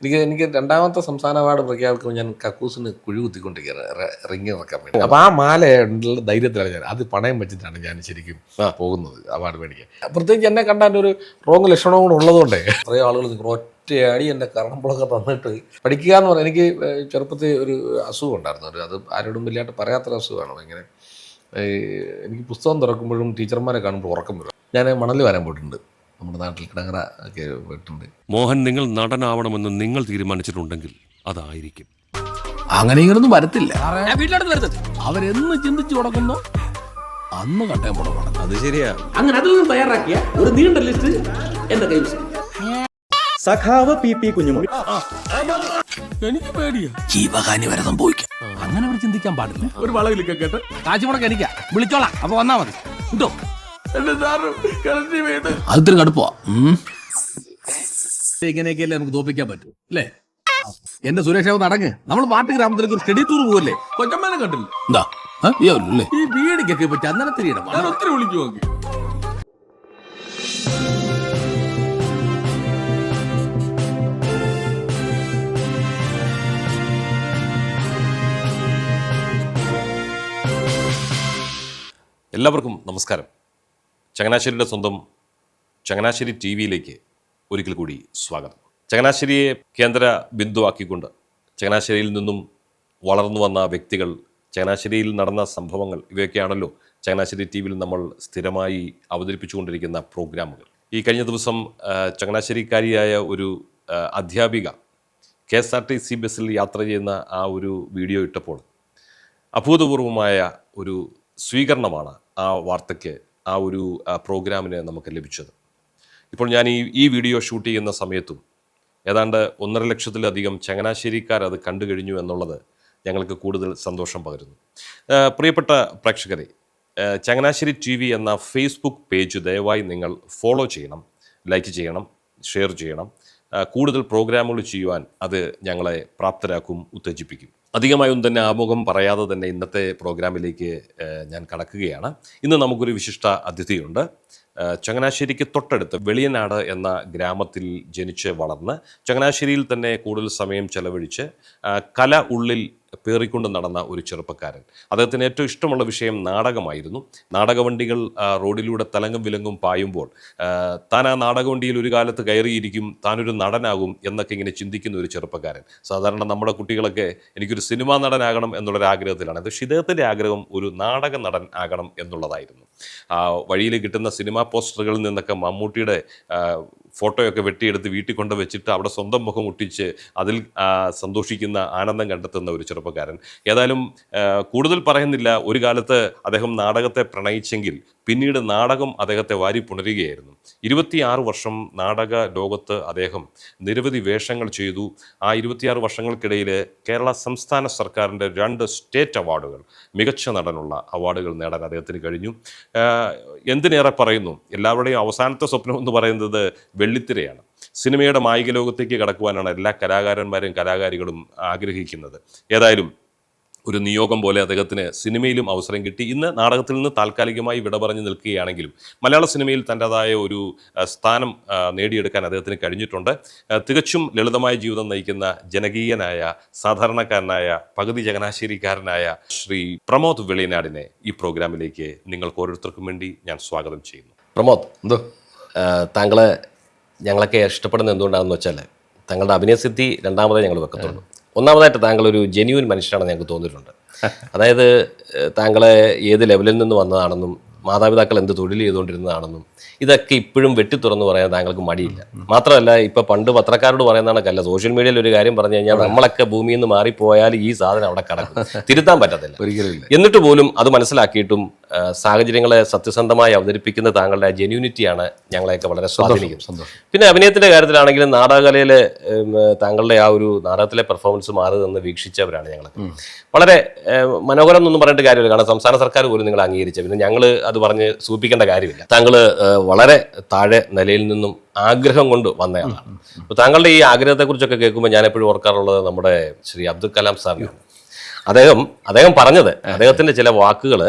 എനിക്ക് എനിക്ക് രണ്ടാമത്തെ സംസ്ഥാന അവാർഡ് പ്രഖ്യാപിക്കുമ്പോൾ ഞാൻ കക്കൂസിന് കുഴി കുത്തിക്കൊണ്ടിരിക്കുകയാണ്. റിങ് ഇറക്കാൻ വേണ്ടി. അപ്പോൾ ആ മാല ഉള്ള ധൈര്യത്തിലാണ് ഞാൻ. അത് പണയം വെച്ചിട്ടാണ് ഞാൻ ശരിക്കും പോകുന്നത് അവാർഡ് മേടിക്കാൻ. പ്രത്യേകിച്ച് എന്നെ കണ്ടാൽ ഒരു റോങ് ലക്ഷണവും കൂടെ ഉള്ളതുകൊണ്ടേ. കുറേ ആളുകൾ നിങ്ങൾ ഒറ്റയടി എന്റെ കറമ്പളൊക്കെ തന്നിട്ട് പഠിക്കുക എന്ന് പറഞ്ഞാൽ എനിക്ക് ചെറുപ്പത്തിൽ ഒരു അസുഖം ഉണ്ടായിരുന്നു. ഒരു അത് ആരോടും വലിയായിട്ട് പറയാത്തൊരു അസുഖമാണ്. ഇങ്ങനെ എനിക്ക് പുസ്തകം തുറക്കുമ്പോഴും ടീച്ചർമാരെ കാണുമ്പോൾ ഉറക്കം വരും. ഞാൻ മണലിൽ വരാൻ പോയിട്ടുണ്ട്. നമ്മുടെ നാട്ടിൽ കിടങ്ങറ ഒക്കെ പോയിട്ടുണ്ട്. മോഹൻ നിങ്ങൾ നടനാവണമെന്ന് നിങ്ങൾ തീരുമാനിച്ചിട്ടുണ്ടെങ്കിൽ അതായിരിക്കും. അങ്ങനെ ഇങ്ങനൊന്നും വരത്തില്ല. അവരെന്ന് ചിന്തിച്ചു തുടങ്ങുന്നു അന്ന് കട്ടയം പുറമാണ് അത് ശരിയാ. അങ്ങനെ അതിൽ നിന്ന് തയ്യാറാക്കിയ ഒരു നീണ്ട ലിസ്റ്റ് എന്റെ കയ്യിൽ സഖാവ് പി പി കുഞ്ഞുമോൻ. എനിക്ക് പേടിയാ. ജീവഹാനി വരെ സംഭവിക്കാം അങ്ങനെ അവർ ചിന്തിക്കാൻ പാടില്ല. ഒരു വളവിലൊക്കെ കേട്ട് കാശ് മുടക്ക് എനിക്കാ. വിളിച്ചോളാം. അപ്പൊ വന്നാ മതി. കിട്ടോ അത് കടുപ്പാ. ഇങ്ങനെയൊക്കെയല്ലേ നമുക്ക് തോപ്പിക്കാൻ പറ്റൂ അല്ലേ? എന്റെ സുരേഷ് നടങ്ങ് നമ്മൾ പാട്ട് ഗ്രാമത്തിലേക്ക് ഒരു സ്റ്റഡി ടൂർ പോകല്ലേ കൊച്ചമ്മനെ കണ്ടില്ല. എന്താ? ഈ വീടിക്കൊക്കെ പറ്റി അന്നേരത്തിരി ഞാൻ ഒത്തിരി വിളിച്ചു നോക്കി എല്ലാവർക്കും നമസ്കാരം. ചങ്ങനാശ്ശേരിയുടെ സ്വന്തം ചങ്ങനാശ്ശേരി ടി വിയിലേക്ക് ഒരിക്കൽ കൂടി സ്വാഗതം. ചങ്ങനാശ്ശേരിയെ കേന്ദ്ര ബിന്ദുവാക്കിക്കൊണ്ട് ചങ്ങനാശ്ശേരിയിൽ നിന്നും വളർന്നു വന്ന വ്യക്തികൾ ചങ്ങനാശ്ശേരിയിൽ നടന്ന സംഭവങ്ങൾ ഇവയൊക്കെയാണല്ലോ ചങ്ങനാശ്ശേരി ടി വിയിൽ നമ്മൾ സ്ഥിരമായി അവതരിപ്പിച്ചുകൊണ്ടിരിക്കുന്ന പ്രോഗ്രാമുകൾ. ഈ കഴിഞ്ഞ ദിവസം ചങ്ങനാശ്ശേരിക്കാരിയായ ഒരു അധ്യാപിക K S R T C ബസ്സിൽ യാത്ര ചെയ്യുന്ന ആ ഒരു വീഡിയോ ഇട്ടപ്പോൾ അഭൂതപൂർവമായ ഒരു സ്വീകരണമാണ് ആ വാർത്തയ്ക്ക് ആ ഒരു പ്രോഗ്രാമിന് നമുക്ക് ലഭിച്ചത്. ഇപ്പോൾ ഞാൻ ഈ ഈ വീഡിയോ ഷൂട്ട് ചെയ്യുന്ന സമയത്തും ഏതാണ്ട് ഒന്നര ലക്ഷത്തിലധികം ചങ്ങനാശ്ശേരിക്കാർ അത് കണ്ടു കഴിഞ്ഞു എന്നുള്ളത് ഞങ്ങൾക്ക് കൂടുതൽ സന്തോഷം പകരുന്നു. പ്രിയപ്പെട്ട പ്രേക്ഷകരെ ചങ്ങനാശ്ശേരി ടി വി എന്ന ഫേസ്ബുക്ക് പേജ് ദയവായി നിങ്ങൾ ഫോളോ ചെയ്യണം ലൈക്ക് ചെയ്യണം ഷെയർ ചെയ്യണം. കൂടുതൽ പ്രോഗ്രാമുകൾ ചെയ്യുവാൻ അത് ഞങ്ങളെ പ്രാപ്തരാക്കും ഉത്തേജിപ്പിക്കും. അധികമായൊന്നും തന്നെ ആമുഖം പറയാതെ തന്നെ ഇന്നത്തെ പ്രോഗ്രാമിലേക്ക് ഞാൻ കടക്കുകയാണ്. ഇന്ന് നമുക്കൊരു വിശിഷ്ട അതിഥിയുണ്ട്. ചങ്ങനാശ്ശേരിക്ക് തൊട്ടടുത്ത് വെളിയനാട് എന്ന ഗ്രാമത്തിൽ ജനിച്ച് വളർന്ന് ചങ്ങനാശ്ശേരിയിൽ തന്നെ കൂടുതൽ സമയം ചെലവഴിച്ച് കല ഉള്ളിൽ പേറിക്കൊണ്ട് നടന്ന ഒരു ചെറുപ്പക്കാരൻ. അദ്ദേഹത്തിന് ഏറ്റവും ഇഷ്ടമുള്ള വിഷയം നാടകമായിരുന്നു. നാടകവണ്ടികൾ റോഡിലൂടെ തലങ്ങും വിലങ്ങും പായുമ്പോൾ താൻ ആ നാടകവണ്ടിയിൽ ഒരു കാലത്ത് കയറിയിരിക്കും താനൊരു നടനാകും എന്നൊക്കെ ഇങ്ങനെ ചിന്തിക്കുന്ന ഒരു ചെറുപ്പക്കാരൻ. സാധാരണ നമ്മുടെ കുട്ടികളൊക്കെ എനിക്കൊരു സിനിമാ നടനാകണം എന്നുള്ളൊരു ആഗ്രഹത്തിലാണ്. പക്ഷേ ഇദ്ദേഹത്തിന്റെ ആഗ്രഹം ഒരു നാടക നടൻ ആകണം എന്നുള്ളതായിരുന്നു. വഴിയിൽ കിട്ടുന്ന സിനിമാ പോസ്റ്ററുകളിൽ നിന്നൊക്കെ മമ്മൂട്ടിയുടെ ഫോട്ടോയൊക്കെ വെട്ടിയെടുത്ത് വീട്ടിൽ കൊണ്ട് വെച്ചിട്ട് അവിടെ സ്വന്തം മുഖം ഒട്ടിച്ച് അതിൽ സന്തോഷിക്കുന്ന ആനന്ദം കണ്ടെത്തുന്ന ഒരു ചെറുപ്പക്കാരൻ. ഏതായാലും കൂടുതൽ പറയുന്നില്ല. ഒരു കാലത്ത് അദ്ദേഹം നാടകത്തെ പ്രണയിച്ചെങ്കിൽ പിന്നീട് നാടകം അദ്ദേഹത്തെ വാരി പുണരുകയായിരുന്നു. ഇരുപത്തിയാറ് വർഷം നാടക ലോകത്ത് അദ്ദേഹം നിരവധി വേഷങ്ങൾ ചെയ്തു. ആ ഇരുപത്തിയാറ് വർഷങ്ങൾക്കിടയിൽ കേരള സംസ്ഥാന സർക്കാരിന്റെ രണ്ട് സ്റ്റേറ്റ് അവാർഡുകൾ മികച്ച നടനുള്ള അവാർഡുകൾ നേടാൻ അദ്ദേഹത്തിന് കഴിഞ്ഞു. എന്തിനേറെ പറയുന്നു? എല്ലാവരുടെയും അവസാനത്തെ സ്വപ്നം എന്ന് പറയുന്നത് വെള്ളിത്തിരയാണ്. സിനിമയുടെ മായിക ലോകത്തേക്ക് കടക്കുവാനാണ് എല്ലാ കലാകാരന്മാരും കലാകാരികളും ആഗ്രഹിക്കുന്നത്. ഏതായാലും ഒരു നിയോഗം പോലെ അദ്ദേഹത്തിന് സിനിമയിലും അവസരം കിട്ടി. ഇന്ന് നാടകത്തിൽ നിന്ന് താൽക്കാലികമായി വിട പറഞ്ഞു നിൽക്കുകയാണെങ്കിലും മലയാള സിനിമയിൽ തന്റെതായ ഒരു സ്ഥാനം നേടിയെടുക്കാൻ അദ്ദേഹത്തിന് കഴിഞ്ഞിട്ടുണ്ട്. തികച്ചും ലളിതമായ ജീവിതം നയിക്കുന്ന ജനകീയനായ സാധാരണക്കാരനായ പകുതി ചങ്ങനാശ്ശേരിക്കാരനായ ശ്രീ പ്രമോദ് വെളിയനാടിനെ ഈ പ്രോഗ്രാമിലേക്ക് നിങ്ങൾക്ക് ഓരോരുത്തർക്കും വേണ്ടി ഞാൻ സ്വാഗതം ചെയ്യുന്നു. പ്രമോദ് എന്തോ? താങ്കളെ ഞങ്ങളൊക്കെ ഇഷ്ടപ്പെടുന്നത് എന്തുകൊണ്ടാണെന്ന് വെച്ചാൽ തങ്ങളുടെ അഭിനയസിദ്ധി രണ്ടാമതേ ഞങ്ങൾ വെക്കത്തുള്ളൂ. ഒന്നാമതായിട്ട് താങ്കൾ ഒരു ജെന്യൂൻ മനുഷ്യനാണെന്ന് ഞങ്ങൾക്ക് തോന്നിയിട്ടുണ്ട്. അതായത് താങ്കളെ ഏത് ലെവലിൽ നിന്ന് വന്നതാണെന്നും മാതാപിതാക്കൾ എന്ത് തൊഴിൽ ചെയ്തുകൊണ്ടിരുന്നതാണെന്നും ഇതൊക്കെ ഇപ്പോഴും വെട്ടി തുറന്ന് പറയാൻ താങ്കൾക്ക് മടിയില്ല. മാത്രമല്ല ഇപ്പൊ പണ്ട് പത്രക്കാരോട് പറയുന്നതാണല്ല സോഷ്യൽ മീഡിയയിൽ ഒരു കാര്യം പറഞ്ഞു കഴിഞ്ഞാൽ നമ്മളൊക്കെ ഭൂമിയിൽ നിന്ന് മാറിപ്പോയാൽ ഈ സാധനം അവിടെ കടക്കും. തിരുത്താൻ പറ്റത്തില്ല. എന്നിട്ട് പോലും അത് മനസ്സിലാക്കിയിട്ടും സാഹചര്യങ്ങളെ സത്യസന്ധമായി അവതരിപ്പിക്കുന്ന താങ്കളുടെ ജെന്യൂനിറ്റിയാണ് ഞങ്ങളെയൊക്കെ വളരെ സ്വാധീനിക്കുന്നത്. പിന്നെ അഭിനയത്തിന്റെ കാര്യത്തിലാണെങ്കിലും നാടകകലയിലെ താങ്കളുടെ ആ ഒരു നാടകത്തിലെ പെർഫോമൻസ് മാറി നിന്ന് വീക്ഷിച്ചവരാണ് ഞങ്ങൾ വളരെ മനോഹരം എന്നൊന്നും പറഞ്ഞിട്ട് കാര്യമില്ല. കാരണം സംസ്ഥാന സർക്കാർ പോലും നിങ്ങൾ അംഗീകരിച്ച. പിന്നെ ഞങ്ങൾ അത് പറഞ്ഞ് സൂപ്പിക്കേണ്ട കാര്യമില്ല. താങ്കൾ വളരെ താഴെ നിലയിൽ നിന്നും ആഗ്രഹം കൊണ്ട് വന്നയാളാണ്. അപ്പോൾ താങ്കളുടെ ഈ ആഗ്രഹത്തെക്കുറിച്ചൊക്കെ കേൾക്കുമ്പോൾ ഞാൻ എപ്പോഴും ഓർക്കാറുള്ളത് നമ്മുടെ ശ്രീ അബ്ദുൽ കലാം സാറിനാണ് അദ്ദേഹം അദ്ദേഹം പറഞ്ഞത് അദ്ദേഹത്തിന്റെ ചില വാക്കുകൾ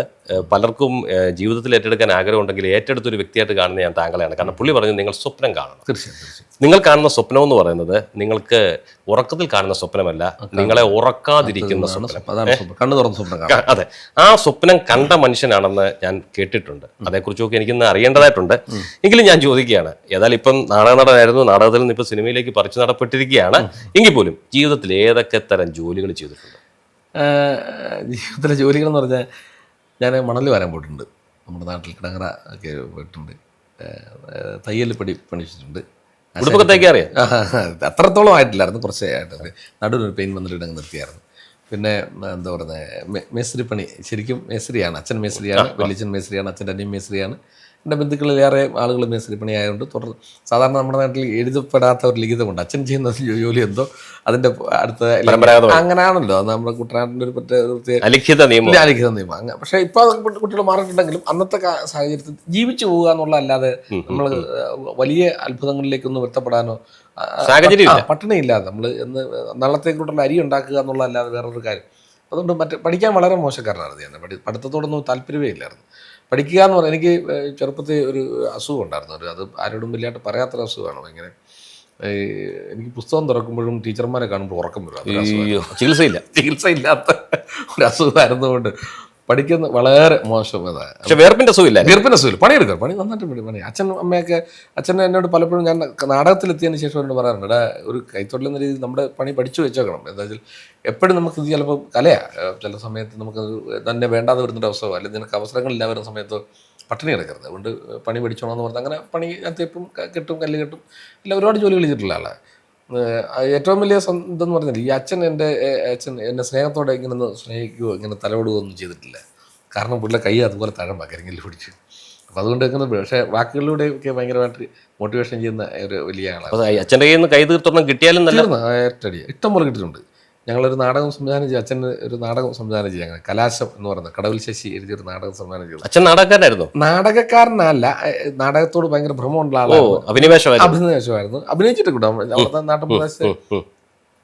പലർക്കും ജീവിതത്തിൽ ഏറ്റെടുക്കാൻ ആഗ്രഹമുണ്ടെങ്കിൽ ഏറ്റെടുത്തൊരു വ്യക്തിയായിട്ട് കാണുന്ന ഞാൻ താങ്കളെയാണ്. കാരണം പുള്ളി പറഞ്ഞു നിങ്ങൾ സ്വപ്നം കാണണം. തീർച്ചയായും നിങ്ങൾ കാണുന്ന സ്വപ്നം എന്ന് പറയുന്നത് നിങ്ങൾക്ക് ഉറക്കത്തിൽ കാണുന്ന സ്വപ്നമല്ല നിങ്ങളെ ഉറക്കാതിരിക്കുന്ന സ്വപ്നം. അതെ. ആ സ്വപ്നം കണ്ട മനുഷ്യനാണെന്ന് ഞാൻ കേട്ടിട്ടുണ്ട്. അതേക്കുറിച്ചൊക്കെ എനിക്കിന്ന് അറിയേണ്ടതായിട്ടുണ്ട്. എങ്കിലും ഞാൻ ചോദിക്കുകയാണ് ഏതായാലും ഇപ്പം നാടക നടനായിരുന്നു നാടകത്തിൽ നിന്ന് ഇപ്പം സിനിമയിലേക്ക് പറിച്ചു നടപ്പെട്ടിരിക്കുകയാണ്. എങ്കിൽ പോലും ജീവിതത്തിൽ ഏതൊക്കെ തരം ജോലികൾ ചെയ്തിട്ടുണ്ട്? ജീവിതത്തിലെ ജോലികൾ എന്ന് പറഞ്ഞാൽ ഞാൻ മണൽ വരാൻ പോയിട്ടുണ്ട്. നമ്മുടെ നാട്ടിൽ കിടങ്ങറ ഒക്കെ പോയിട്ടുണ്ട്. തയ്യൽ പടി പണിച്ചിട്ടുണ്ട് അറിയാം അത്രത്തോളം ആയിട്ടില്ലായിരുന്നു. കുറച്ചേ ആയിട്ടുണ്ട് നടുവിനൊരു പെയിൻ വന്നിട്ട് അങ്ങ് നിർത്തിയായിരുന്നു. പിന്നെ എന്താ പറയുന്നത് മേസ്ത്രി പണി ശരിക്കും മേസ്ത്രിയാണ്. അച്ഛൻ മേസ്ത്രിയാണ് വലിയച്ഛൻ മേസ്ത്രിയാണ് അച്ഛന്റെ അനിയൻ മേസ്ത്രിയാണ്. എന്റെ ബന്ധുക്കളിലേറെ ആളുകൾ മേസ്ത്രി പണി ആയതുകൊണ്ട് തുടർന്ന് സാധാരണ നമ്മുടെ നാട്ടിൽ എഴുതപ്പെടാത്ത ഒരു ലിഖിതമുണ്ട്. അച്ഛൻ ചെയ്യുന്ന ജോലി എന്തോ അതിന്റെ അടുത്ത. അങ്ങനെയാണല്ലോ നമ്മുടെ കുട്ടനാട്ടിന്റെ ഒരു പ്രത്യേക അലിഖിത നിയമം. അലിഖിത നിയമം. പക്ഷേ ഇപ്പോൾ കുട്ടികൾ മാറിയിട്ടുണ്ടെങ്കിലും അന്നത്തെ സാഹചര്യത്തിൽ ജീവിച്ചു പോവുക എന്നുള്ള അല്ലാതെ നമ്മൾ വലിയ അത്ഭുതങ്ങളിലേക്കൊന്നും എത്തപ്പെടാനോ പട്ടിണിയില്ലാതെ നമ്മൾ എന്ന് നാളത്തേക്കുള്ള അരി ഉണ്ടാക്കുക എന്നുള്ള അല്ലാതെ വേറൊരു കാര്യം. അതുകൊണ്ട് മറ്റേ പഠിക്കാൻ വളരെ മോശക്കാരനായിരുന്നു ഞാൻ പഠി പഠിത്തത്തോടൊന്നും താല്പര്യമേ ഇല്ലായിരുന്നു. പഠിക്കുക എന്ന് പറഞ്ഞാൽ എനിക്ക് ചെറുപ്പത്തിൽ ഒരു അസുഖം ഉണ്ടായിരുന്നു. ഒരു അത് ആരോടും വലിയായിട്ട് പറയാത്തൊരു അസുഖമാണ്. ഭയങ്കര എനിക്ക് പുസ്തകം തുറക്കുമ്പോഴും ടീച്ചർമാരെ കാണുമ്പോൾ ഉറക്കം വരും. ചികിത്സയില്ല. ചികിത്സയില്ലാത്ത ഒരു അസുഖമായിരുന്നുകൊണ്ട് പഠിക്കുന്ന വളരെ മോശം പക്ഷെ വേർപ്പിന്റെ അസുഖമില്ല വീർപ്പിന് അസുഖം പണിയെടുക്കാം പണി നന്നായിട്ട് പണി പണി. അച്ഛൻ അമ്മയൊക്കെ അച്ഛൻ എന്നോട് പലപ്പോഴും ഞാൻ നാടകത്തിലെത്തിയതിന് ശേഷം എന്നോട് പറയാറുണ്ട് എടാ ഒരു കൈത്തൊഴിൽ എന്ന രീതിയിൽ നമ്മുടെ പണി പഠിച്ചു വെച്ചേക്കണം. എന്താ വെച്ചാൽ എപ്പോഴും നമുക്ക് ഇത് ചിലപ്പോൾ കലയാണ് ചില സമയത്ത് നമുക്ക് തന്നെ വേണ്ടാതെ വരുന്നൊരു അവസരമോ അല്ലെങ്കിൽ നിനക്ക് അവസരങ്ങളില്ല വരുന്ന സമയത്ത് പട്ടിണി കിടക്കരുത്. അതുകൊണ്ട് പണി പഠിച്ചോണമെന്ന് പറഞ്ഞാൽ അങ്ങനെ പണി അത്യപ്പം കിട്ടും കല്ല് കെട്ടും. അല്ല ഒരുപാട് ജോലി കളിച്ചിട്ടുള്ള ആളാണ് ഏറ്റവും വലിയ ഇതെന്ന് പറഞ്ഞാൽ ഈ അച്ഛൻ എന്റെ അച്ഛൻ എന്നെ സ്നേഹത്തോടെ ഇങ്ങനെ ഒന്ന് സ്നേഹിക്കുകയോ ഇങ്ങനെ തലവിടുകയോ ഒന്നും ചെയ്തിട്ടില്ല. കാരണം പുള്ളിയുടെ കൈ അതുപോലെ തഴം കരിങ്കല്ല് പിടിച്ചു. അപ്പം അതുകൊണ്ട് ഇങ്ങനെ പക്ഷേ വാക്കുകളിലൂടെ ഒക്കെ ഭയങ്കരമായിട്ട് മോട്ടിവേഷൻ ചെയ്യുന്ന ഒരു വലിയ ആളാണ്. അച്ഛന്റെ കയ്യിൽ നിന്ന് കൈ തീർത്തൊന്നും കിട്ടിയാലും ഏറ്റടി ഇഷ്ടം പോലെ കിട്ടിയിട്ടുണ്ട്. ഞങ്ങളൊരു നാടകം സംവിധാനം ചെയ്തു അച്ഛൻ ഒരു നാടകം സംവിധാനം ചെയ്യുക അങ്ങനെ കലാശം എന്ന് പറയുന്നത് കടവിൽ ശശി എഴുതിയൊരു നാടകം സംവിധാനം ചെയ്തു. അച്ഛൻ നാടകക്കാരനായിരുന്നു? നാടകക്കാരനല്ല നാടകത്തോട് ഭയങ്കര ഭ്രമമുള്ള ആളാണ് അഭിനിവേശമായിരുന്നു അഭിനയിച്ചമായിരുന്നു അഭിനയിച്ചിട്ടുണ്ട് അവിടുത്തെ നാട്ടുപ്രദേശത്ത്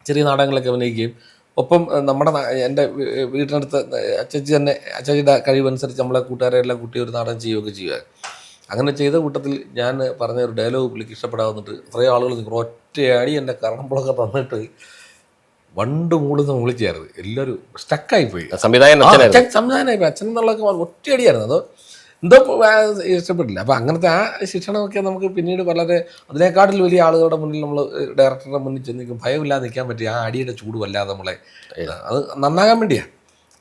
ചെറിയ നാടകങ്ങളൊക്കെ അഭിനയിക്കുകയും ഒപ്പം നമ്മുടെ എന്റെ വീട്ടിനടുത്ത് അച്ചച്ചി തന്നെ അച്ചച്ചിയുടെ കഴിവനുസരിച്ച് നമ്മളെ കൂട്ടുകാരെ എല്ലാം കൂട്ടി ഒരു നാടകം ചെയ്യുകയൊക്കെ ചെയ്യുക. അങ്ങനെ ചെയ്ത കൂട്ടത്തിൽ ഞാൻ പറഞ്ഞ ഒരു ഡയലോഗ് പുള്ളിക്ക് ഇഷ്ടപ്പെടാവുന്നിട്ട് ഇത്രയും ആളുകൾ ഒറ്റയടി എന്റെ കറമ്പളൊക്കെ തന്നിട്ട് വണ്ട് മൂളുന്ന വിളിച്ചായിരുന്നു എല്ലാവരും സ്റ്റക്കായി പോയി സംവിധായകൻ അച്ഛനായിരുന്നു. അച്ഛൻ സംവിധാനമായി അച്ഛൻ എന്നുള്ളതൊക്കെ ഒറ്റയടിയായിരുന്നു. അത് എന്തോ ഇഷ്ടപ്പെട്ടില്ല. അപ്പം അങ്ങനത്തെ ആ ശിക്ഷണമൊക്കെ നമുക്ക് പിന്നീട് വളരെ അതിനേക്കാട്ടിൽ വലിയ ആളുകളുടെ മുന്നിൽ നമ്മൾ ഡയറക്ടറുടെ മുന്നിൽ ചെന്ന് നിൽക്കും. ഭയമില്ലാതെ നിൽക്കാൻ പറ്റിയ ആ അടിയുടെ ചൂട് വല്ലാതെ നമ്മളെ അത് നന്നാകാൻ വേണ്ടിയാണ്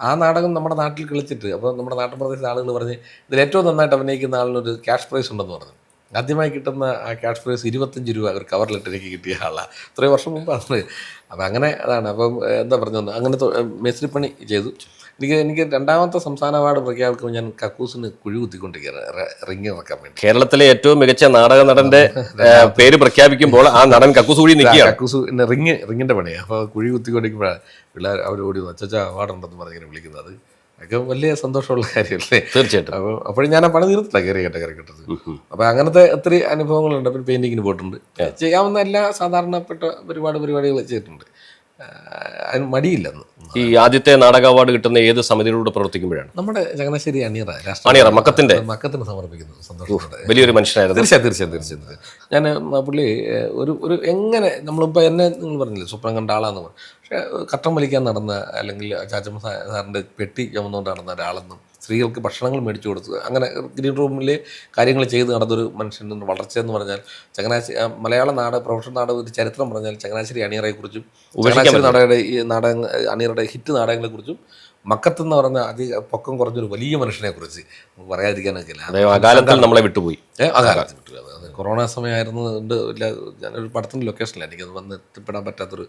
ആ നാടകം നമ്മുടെ നാട്ടിൽ കളിച്ചിട്ട് അപ്പോൾ നമ്മുടെ നാട്ടുപ്രദേശത്തെ ആളുകൾ പറഞ്ഞ് ഇതിൽ ഏറ്റവും നന്നായിട്ട് അഭിനയിക്കുന്ന ആളിനൊരു ക്യാഷ് പ്രൈസ് ഉണ്ടെന്ന് പറഞ്ഞു. ആദ്യമായി കിട്ടുന്ന ആ ക്യാഷ് പ്രൈസ് ഇരുപത്തഞ്ച് രൂപ ഒരു കവറിലിട്ട് എനിക്ക് കിട്ടിയ ആളാണ് ഇത്രയും വർഷം മുമ്പാണ്. അപ്പം അങ്ങനെ അതാണ്. അപ്പം എന്താ പറഞ്ഞു അങ്ങനെ മേസ്ത്രിപ്പണി ചെയ്തു. എനിക്ക് എനിക്ക് രണ്ടാമത്തെ സംസ്ഥാന അവാർഡ് പ്രഖ്യാപിക്കുമ്പോൾ ഞാൻ കക്കൂസിന് കുഴി കുത്തിക്കൊണ്ടിരിക്കുകയാണ്. റിങ് വെക്കാൻ വേണ്ടി. കേരളത്തിലെ ഏറ്റവും മികച്ച നാടക നടന്റെ പേര് പ്രഖ്യാപിക്കുമ്പോൾ ആ നടൻ കക്കൂസ് കുഴി നിൽക്കുകയാണ്. കക്കൂസ് പിന്നെ റിങ് റിങ്ങിന്റെ പണിയാണ് അപ്പോൾ കുഴി കുത്തിക്കൊണ്ടിരിക്കുമ്പോഴാണ് പിള്ളേർ അവർ ഓടി അച്ഛാ അവാർഡ് ഉണ്ടെന്ന് പറഞ്ഞിങ്ങനെ വിളിക്കുന്നത്. അത് ഒക്കെ വലിയ സന്തോഷമുള്ള കാര്യമല്ലേ? തീർച്ചയായിട്ടും. അപ്പോൾ അപ്പോഴും ഞാൻ ആ പണി തീർത്തില്ല കയറി കേട്ട കയറി കേട്ടത് അപ്പോൾ അങ്ങനത്തെ ഒത്തിരി അനുഭവങ്ങളുണ്ട്. പിന്നെ പെയിന്റിങ്ങിന് പോയിട്ടുണ്ട്. ചെയ്യാവുന്ന എല്ലാ സാധാരണപ്പെട്ട ഒരുപാട് പരിപാടികൾ ചെയ്തിട്ടുണ്ട്. അതിന് മടിയില്ലെന്ന് ഈ ആദ്യത്തെ നാടക അവാർഡ് കിട്ടുന്ന ഏത് സമിതിയിലൂടെ പ്രവർത്തിക്കുമ്പോഴാണ്? നമ്മുടെ ചങ്ങനാശ്ശേരി അണിയറ അണിയറ, മക്കത്തിന്റെ? മക്കത്തിന് സമർപ്പിക്കുന്നു സന്തോഷത്തോടെ വലിയൊരു മനുഷ്യനായിരുന്നു. തീർച്ചയായും തീർച്ചയായും തീർച്ചയായും. ഞാൻ പുള്ളി ഒരു ഒരു എങ്ങനെ നമ്മളിപ്പോൾ എന്നെ നിങ്ങൾ പറഞ്ഞില്ലേ സ്വപ്നം കണ്ട ആളാന്ന് പറഞ്ഞു. പക്ഷേ കട്ടം വലിക്കാൻ നടന്ന അല്ലെങ്കിൽ ചാച്ചമ്മ സാറിന്റെ പെട്ടി ചുമന്നുകൊണ്ട് നടന്ന ഒരാളെന്നും സ്ത്രീകൾക്ക് ഭക്ഷണങ്ങൾ മേടിച്ചു കൊടുത്തത് അങ്ങനെ ഗ്രീൻ റൂമിലെ കാര്യങ്ങൾ ചെയ്ത് നടന്നൊരു മനുഷ്യന്റെ വളർച്ച എന്ന് പറഞ്ഞാൽ ചങ്ങനാശ്ശേരി മലയാള നാട് പ്രൊഫഷണൽ നാട് ഒരു ചരിത്രം പറഞ്ഞാൽ ചങ്ങനാശ്ശേരി അണിയറയെക്കുറിച്ചും ചങ്ങനാശ്ശേരി നാടകയുടെ ഈ നാടക അണിയറയുടെ ഹിറ്റ് നാടകങ്ങളെക്കുറിച്ചും മക്കത്തെന്ന് പറഞ്ഞ അതി പൊക്കം കുറഞ്ഞൊരു വലിയ മനുഷ്യനെ കുറിച്ച് നമുക്ക് പറയാതിരിക്കാനൊക്കെ അകാലത്തിൽ നമ്മളെ വിട്ടുപോയി. അകാലത്ത് വിട്ടു അത് അത് കൊറോണ സമയമായിരുന്നതുകൊണ്ട് ഇല്ല ഞാനൊരു പടത്തിന്റെ ലൊക്കേഷനിൽ എനിക്കത് വന്ന് എത്തിപ്പെടാൻ പറ്റാത്തൊരു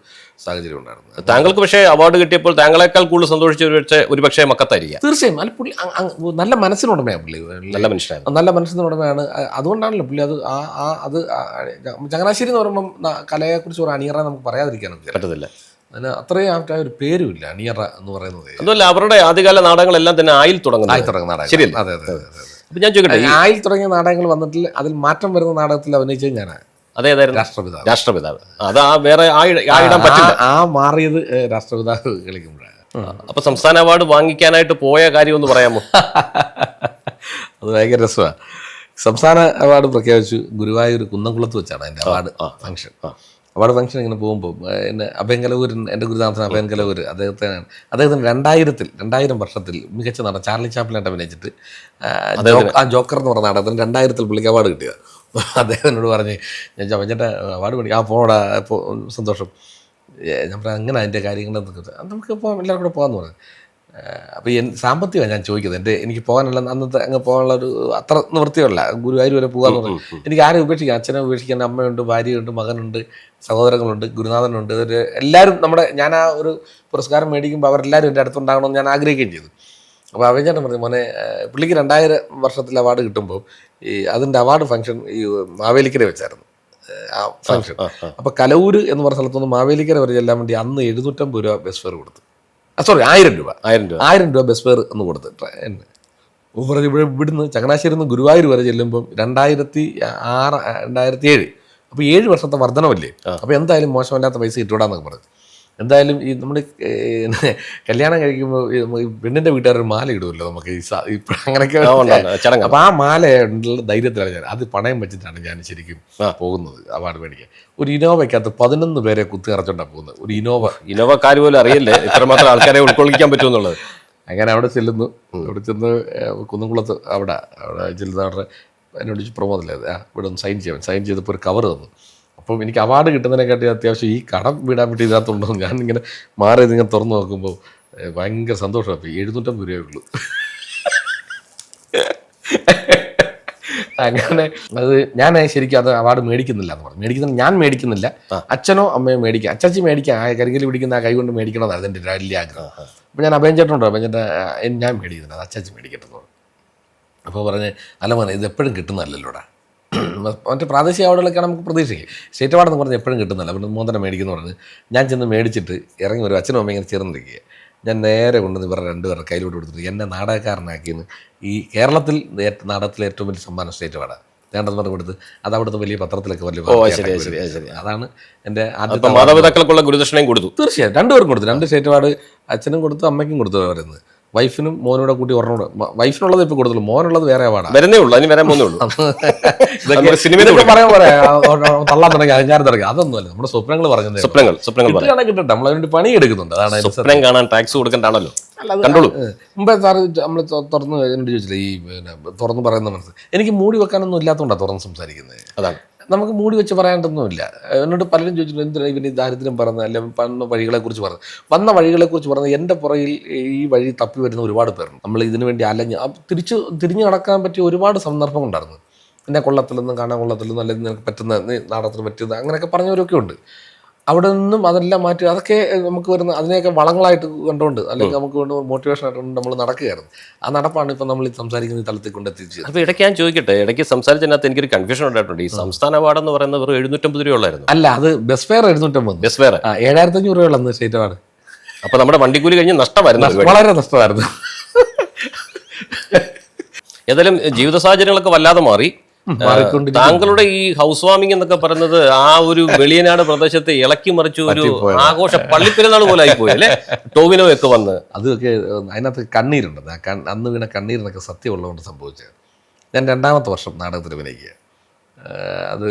സാഹചര്യം ഉണ്ടായിരുന്നു. താങ്കൾക്ക് പക്ഷേ അവാർഡ് കിട്ടിയപ്പോൾ താങ്കളെക്കാൾ കൂടുതൽ സന്തോഷിച്ച ഒരു പക്ഷേ ഒരു പക്ഷേ മക്കത്തായിരിക്കും. തീർച്ചയായും. അല്ല പുള്ളി നല്ല മനസ്സിനുടമയാണ് പുള്ളി. നല്ല മനുഷ്യനാണ് നല്ല മനസ്സിനുടമയാണ്. അതുകൊണ്ടാണല്ലോ പുള്ളി അത് ആ ആ അത് ചങ്ങനാശ്ശേരി എന്ന് പറയുമ്പം കലയെക്കുറിച്ച് ഒരു അണിയറ നമുക്ക് പറയാതിരിക്കാനും. പറ്റത്തില്ല. അതിന് അത്രയും ആപ്റ്റായ ഒരു പേരുമില്ല. അണിയറ എന്ന് പറയുന്നത്. അതുമല്ല അവരുടെ ആദ്യകാല നാടകങ്ങളെല്ലാം തന്നെ ആയിൽ തുടങ്ങുന്നത്. ആയി തുടങ്ങുന്ന നാടകം ശരി അതെ അതെ അതെ അപ്പൊ ഞാൻ ചോദിക്കട്ടെ ആയിൽ തുടങ്ങിയ നാടകങ്ങൾ വന്നിട്ടില്ല. അതിൽ മാറ്റം വരുന്ന നാടകത്തിൽ അഭിനയിച്ചത് ഞാനാണ് അതേതായിരുന്നു? രാഷ്ട്രപിതാവ്. രാഷ്ട്രപിതാവ്. അത് ആ വേറെ ആ ഇട- ആ ഇടാൻ പറ്റില്ല. ആ- മാറിയത് രാഷ്ട്രപിതാവ് കളിക്കുമ്പോഴാണ് അപ്പൊ സംസ്ഥാന അവാർഡ് വാങ്ങിക്കാനായിട്ട് പോയ കാര്യം ഒന്ന് പറയാമോ? അത് ഭയങ്കര രസമാണ് സംസ്ഥാന അവാർഡ് പ്രഖ്യാപിച്ചു ഗുരുവായൂർ കുന്നംകുളത്ത് വെച്ചാണ് അതിന്റെ അവാർഡ് ഫംഗ്ഷൻ. അവാർഡ് ഫംഗ്ഷൻ ഇങ്ങനെ പോകുമ്പോൾ എന്നെ അഭയങ്കലൂർ എന്റെ ഗുരുനാഥൻ അഭയങ്കലൂർ അദ്ദേഹത്തിനാണ്. അദ്ദേഹത്തിന് രണ്ടായിരത്തിൽ രണ്ടായിരം വർഷത്തിൽ മികച്ച നടൻ ചാർലി ചാപ്പിലായിട്ട് അഭിനയിച്ചിട്ട് ആ, ജോക്കർ എന്ന് പറഞ്ഞ നാടകത്തിന് രണ്ടായിരത്തിൽ പുള്ളിക്ക് അവാർഡ് കിട്ടിയത്. അദ്ദേഹത്തിനോട് പറഞ്ഞ് ഞാൻ ചവഞ്ഞിട്ട് അവാർഡ് മേടിക്കും. ആ പോടാ സന്തോഷം. ഞാൻ പറഞ്ഞാൽ അങ്ങനെ അതിന്റെ കാര്യങ്ങളെന്നൊക്കെ നമുക്ക് പോകാം എല്ലാവരും കൂടെ പോകാമെന്ന് പറഞ്ഞു. അപ്പോൾ എൻ സാമ്പത്തികമാണ് ഞാൻ ചോദിക്കുന്നത് എന്റെ എനിക്ക് പോകാനുള്ള അന്നത്തെ അങ്ങ് പോകാനുള്ള ഒരു അത്ര നിവൃത്തിയല്ല ഗുരുവായൂർ വരെ പോകാന്ന് പറഞ്ഞു. എനിക്ക് ആരെ ഉപേക്ഷിക്കാം അച്ഛനെ ഉപേക്ഷിക്കാൻ അമ്മയുണ്ട് ഭാര്യയുണ്ട് മകനുണ്ട് സഹോദരങ്ങളുണ്ട് ഗുരുനാഥനുണ്ട് ഒരു എല്ലാവരും നമ്മുടെ ഞാൻ ആ ഒരു പുരസ്കാരം മേടിക്കുമ്പോൾ അവരെല്ലാവരും എന്റെ അടുത്തുണ്ടാകണമെന്ന് ഞാൻ ആഗ്രഹിക്കുകയും ചെയ്തു. അപ്പോൾ അവഞ്ചേട്ടൻ പറഞ്ഞു മോനെ പുള്ളിക്ക് രണ്ടായിരം വർഷത്തിൽ അവാർഡ് കിട്ടുമ്പോൾ ഈ അതിന്റെ അവാർഡ് ഫംഗ്ഷൻ ഈ മാവേലിക്കര വെച്ചായിരുന്നു. ആ ഫംഗ്ഷൻ. അപ്പോൾ കലൂര് എന്ന് പറഞ്ഞ സ്ഥലത്തുനിന്ന് മാവേലിക്കര വരെ ചെല്ലാൻ വേണ്ടി അന്ന് എഴുന്നൂറ്റമ്പത് രൂപ ബസ് ഫെയർ കൊടുത്തു. സോറി ആയിരം രൂപ. ആയിരം രൂപ. ആയിരം രൂപ ബസ് ഫെയർ എന്ന് കൊടുത്ത്. പറഞ്ഞു ഇവിടെ ഇവിടുന്ന് ചങ്ങനാശ്ശേരി നിന്ന് ഗുരുവായൂർ വരെ ചെല്ലുമ്പം രണ്ടായിരത്തി ആറ് രണ്ടായിരത്തി ഏഴ്. അപ്പോൾ ഏഴ് വർഷത്തെ വർധനമല്ലേ അപ്പോൾ എന്തായാലും മോശമല്ലാത്ത പൈസ ഇട്ടുവിടാന്നൊക്കെ പറഞ്ഞു എന്തായാലും ഈ നമ്മുടെ കല്യാണം കഴിക്കുമ്പോൾ പെണ്ണിന്റെ വീട്ടുകാർ ഒരു മാല ഇടുമല്ലോ നമുക്ക് ഈ അങ്ങനെയൊക്കെ. അപ്പോൾ ആ മാല ഉള്ള ധൈര്യത്തിലാണ് ഞാൻ. അത് പണയം വെച്ചിട്ടാണ് ഞാൻ ശരിക്കും പോകുന്നത് അവാർഡ് മേടിക്കാൻ. ഒരു ഇനോവയ്ക്കകത്ത് പതിനൊന്ന് പേരെ കുത്തി നിറച്ചോണ്ടാണ് പോകുന്നത്. ഒരു ഇനോവ ഇനോവക്കാർ പോലും അറിയില്ലേ? ഇത്രമാത്രം ആൾക്കാരെ ഉൾക്കൊള്ളിക്കാൻ പറ്റുമെന്നുള്ളത്? അങ്ങനെ അവിടെ ചെല്ലുന്നു. അവിടെ ചെന്ന് കുന്നംകുളത്ത് അവിടെ അവിടെ ചെല്ലുന്ന അവിടെ എന്നോട് പ്രമോദല്ലേ? ആ ഇവിടെ ഒന്ന് സൈൻ ചെയ്യാൻ സൈൻ ചെയ്തപ്പോൾ ഒരു കവർ തന്നു. അപ്പം എനിക്ക് അവാർഡ് കിട്ടുന്നതിനെക്കാട്ടി അത്യാവശ്യം ഈ കടം വിടാൻ വേണ്ടി ഇതിനകത്തുണ്ടോ ഞാൻ ഇങ്ങനെ മാറി ഇതിങ്ങനെ തുറന്നു നോക്കുമ്പോൾ ഭയങ്കര സന്തോഷമാണ് അപ്പോൾ എഴുന്നൂറ്റമ്പത് രൂപയേ ഉള്ളൂ. അങ്ങനെ അത് ഞാൻ ശരിക്കും അത് അവാർഡ് മേടിക്കുന്നില്ല എന്ന് പറഞ്ഞു. മേടിക്കുന്ന ഞാൻ മേടിക്കുന്നില്ല. അച്ഛനോ അമ്മയോ മേടിക്കുക അച്ചാച്ചി മേടിക്കുക ആ കരികിൽ പിടിക്കുന്ന ആ കൈ കൊണ്ട് മേടിക്കണമെന്നാണ് എന്റെ വലിയ ആഗ്രഹം. അപ്പോൾ ഞാൻ അഭയം ചേട്ടനുണ്ടോ. അഭയം ചേട്ടൻ ഞാൻ മേടിക്കുന്നില്ല. അത് അച്ചാച്ചി മേടിക്കട്ടെ എന്ന് പറഞ്ഞു. അപ്പോൾ പറഞ്ഞ് അല്ല മോനെ ഇത് എപ്പോഴും കിട്ടുന്നതല്ലല്ലോടാ. മറ്റേ പ്രാദേശിക അവാർഡുകളൊക്കെ നമുക്ക് പ്രതീക്ഷിക്കും. സ്റ്റേറ്റ് അവാർഡ് എന്ന് പറഞ്ഞാൽ എപ്പോഴും കിട്ടുന്നില്ല അപ്പോൾ മൂന്നര മേടിക്കുന്നു പറഞ്ഞ് ഞാൻ ചെന്ന് മേടിച്ചിട്ട് ഇറങ്ങി വരും അച്ഛനും അമ്മയും ഇങ്ങനെ ചേർന്നിരിക്കുക ഞാൻ നേരെ കൊണ്ടുവന്ന് ഇവരുടെ രണ്ടുപേരുടെ കയ്യിലോട്ട് കൊടുത്തിട്ട് എന്നെ നാടകക്കാരനാക്കിയെന്ന് ഈ കേരളത്തിൽ നാടകത്തിലെ ഏറ്റവും വലിയ സമ്മാനം സ്റ്റേറ്റ് അവാർഡാണ് വേണ്ടെന്ന് പറഞ്ഞ് കൊടുത്ത് അത് അവിടുത്തെ വലിയ പത്രത്തിലൊക്കെ വലിയ ശരി, ശരി, ശരി. അതാണ് എന്റെ ആദ്യത്തെ മാതാപിതാക്കൾക്കുള്ള ഗുരുദക്ഷിണയും കൊടുത്തു. തീർച്ചയായും. രണ്ടുപേർക്കും കൊടുത്തു. രണ്ട് സ്റ്റേറ്റ് അവാർഡ് അച്ഛനും കൊടുത്തു അമ്മയ്ക്കും കൊടുത്തു പറയുന്നത് വൈഫിനും മോനൂടെ കൂട്ടി ഒരെണ്ണൂടെ. വൈഫിനുള്ളത് ഇപ്പൊ കൊടുത്തുള്ളൂ മോനുള്ളത് വേറെ വേണം വരുന്നേ ഉള്ളൂ അതിന് വരാൻ പോകുന്നേ ഉള്ളൂ. പറയാൻ പറയാം തള്ളാൻ തുടങ്ങി അഹങ്കാരം തുടങ്ങി. അതൊന്നുമല്ല നമ്മുടെ സ്വപ്നങ്ങൾ പറഞ്ഞത് സ്വപ്നങ്ങൾ സ്വപ്നങ്ങൾ കിട്ടട്ടെ നമ്മൾ അതിനുവേണ്ടി പണി എടുക്കുന്നുണ്ട് അതാണ് സ്വപ്നം കാണാൻ ടാക്സ് കൊടുക്കണ്ടാണല്ലോ കണ്ടോളൂ. മുമ്പേ സാറ് നമ്മൾ തുറന്ന് എന്നോട് ചോദിച്ചില്ല ഈ പിന്നെ തുറന്ന് പറയുന്ന മനസ്സ്. എനിക്ക് മൂടി വെക്കാനൊന്നും ഇല്ലാത്തതുകൊണ്ടാണ് തുറന്ന് സംസാരിക്കുന്നത് അതാണ്. നമുക്ക് മൂടി വെച്ച് പറയാനൊന്നുമില്ല. എന്നോട് പലരും ചോദിച്ചിട്ടുണ്ട് എന്തിനാണ് ഇവന് ദാരിദ്ര്യം പറഞ്ഞത് അല്ലെങ്കിൽ വന്ന വഴികളെക്കുറിച്ച് പറഞ്ഞു വന്ന വഴികളെക്കുറിച്ച് പറഞ്ഞത് എന്റെ പുറയിൽ ഈ വഴി തപ്പി വരുന്ന ഒരുപാട് പേരുണ്ട്. നമ്മൾ ഇതിനു വേണ്ടി അലഞ്ഞ് തിരിച്ചു തിരിഞ്ഞു നടക്കാൻ പറ്റിയ ഒരുപാട് സന്ദർഭം ഉണ്ടായിരുന്നു. എന്നെ കൊള്ളത്തിലൊന്നും കാണാൻ കൊള്ളത്തിലൊന്നും അല്ലെങ്കിൽ നിനക്ക് പറ്റുന്ന നാടകത്തിന് പറ്റുന്ന അങ്ങനെയൊക്കെ പറഞ്ഞവരൊക്കെ ഉണ്ട്. അവിടെ നിന്നും അതെല്ലാം മാറ്റി അതൊക്കെ നമുക്ക് വരുന്ന അതിനെയൊക്കെ വളങ്ങളായിട്ട് കണ്ടുകൊണ്ട് അല്ലെങ്കിൽ നമുക്ക് കൊണ്ട് മോട്ടിവേഷൻ ആയിട്ട് നമ്മൾ നടക്കുകയായിരുന്നു. ആ നടപ്പാണ് ഇപ്പം നമ്മൾ ഈ സംസാരിക്കുന്ന തലത്തിൽ കൊണ്ട് എത്തിച്ചത്. അപ്പൊ ഇടയ്ക്ക് ഞാൻ ചോദിക്കട്ടെ ഇടയ്ക്ക് സംസാരിച്ചതിനകത്ത് എനിക്കൊരു കൺഫ്യൂഷൻ ഉണ്ടായിട്ടുണ്ട്. ഈ സംസ്ഥാന അവാർഡ് എന്ന് പറയുന്നത് വെറും എഴുന്നൂറ്റമ്പത് രൂപ ഉള്ളായിരുന്നു. അല്ല അത് ബസ് ഫെയർ എഴുന്നൂറ്റമ്പത്. ബസ് ഫെയർ ആ ഏഴായിരത്തി അഞ്ഞൂറ് രൂപയുള്ള അന്ന് സ്റ്റേറ്റ് അവാർഡ്. അപ്പോൾ നമ്മുടെ വണ്ടിക്കൂലി കഴിഞ്ഞ് നഷ്ടമായിരുന്നു വളരെ നഷ്ടമായിരുന്നു. ഏതായാലും ജീവിത സാഹചര്യങ്ങളൊക്കെ വല്ലാതെ മാറി. താങ്കളുടെ ഈ ഹൗസ് വാമിംഗ് എന്നൊക്കെ പറയുന്നത് ആ ഒരു വെളിയനാട് പ്രദേശത്തെ ഇളക്കി മറിച്ച ഒരു. ആഘോഷ പള്ളിപ്പെരുന്നാൾ പോലെ ആയിപ്പോയി അല്ലേ? ടോവിനോ ഒക്കെ വന്ന്. അതൊക്കെ അതിനകത്ത് കണ്ണീരുണ്ട്. അന്ന് വീണ കണ്ണീരിനൊക്കെ സത്യമുള്ളതുകൊണ്ട് സംഭവിച്ചത്. ഞാൻ രണ്ടാമത്തെ വർഷം നാടകത്തിൽ അഭിനയിക്കുക. അത്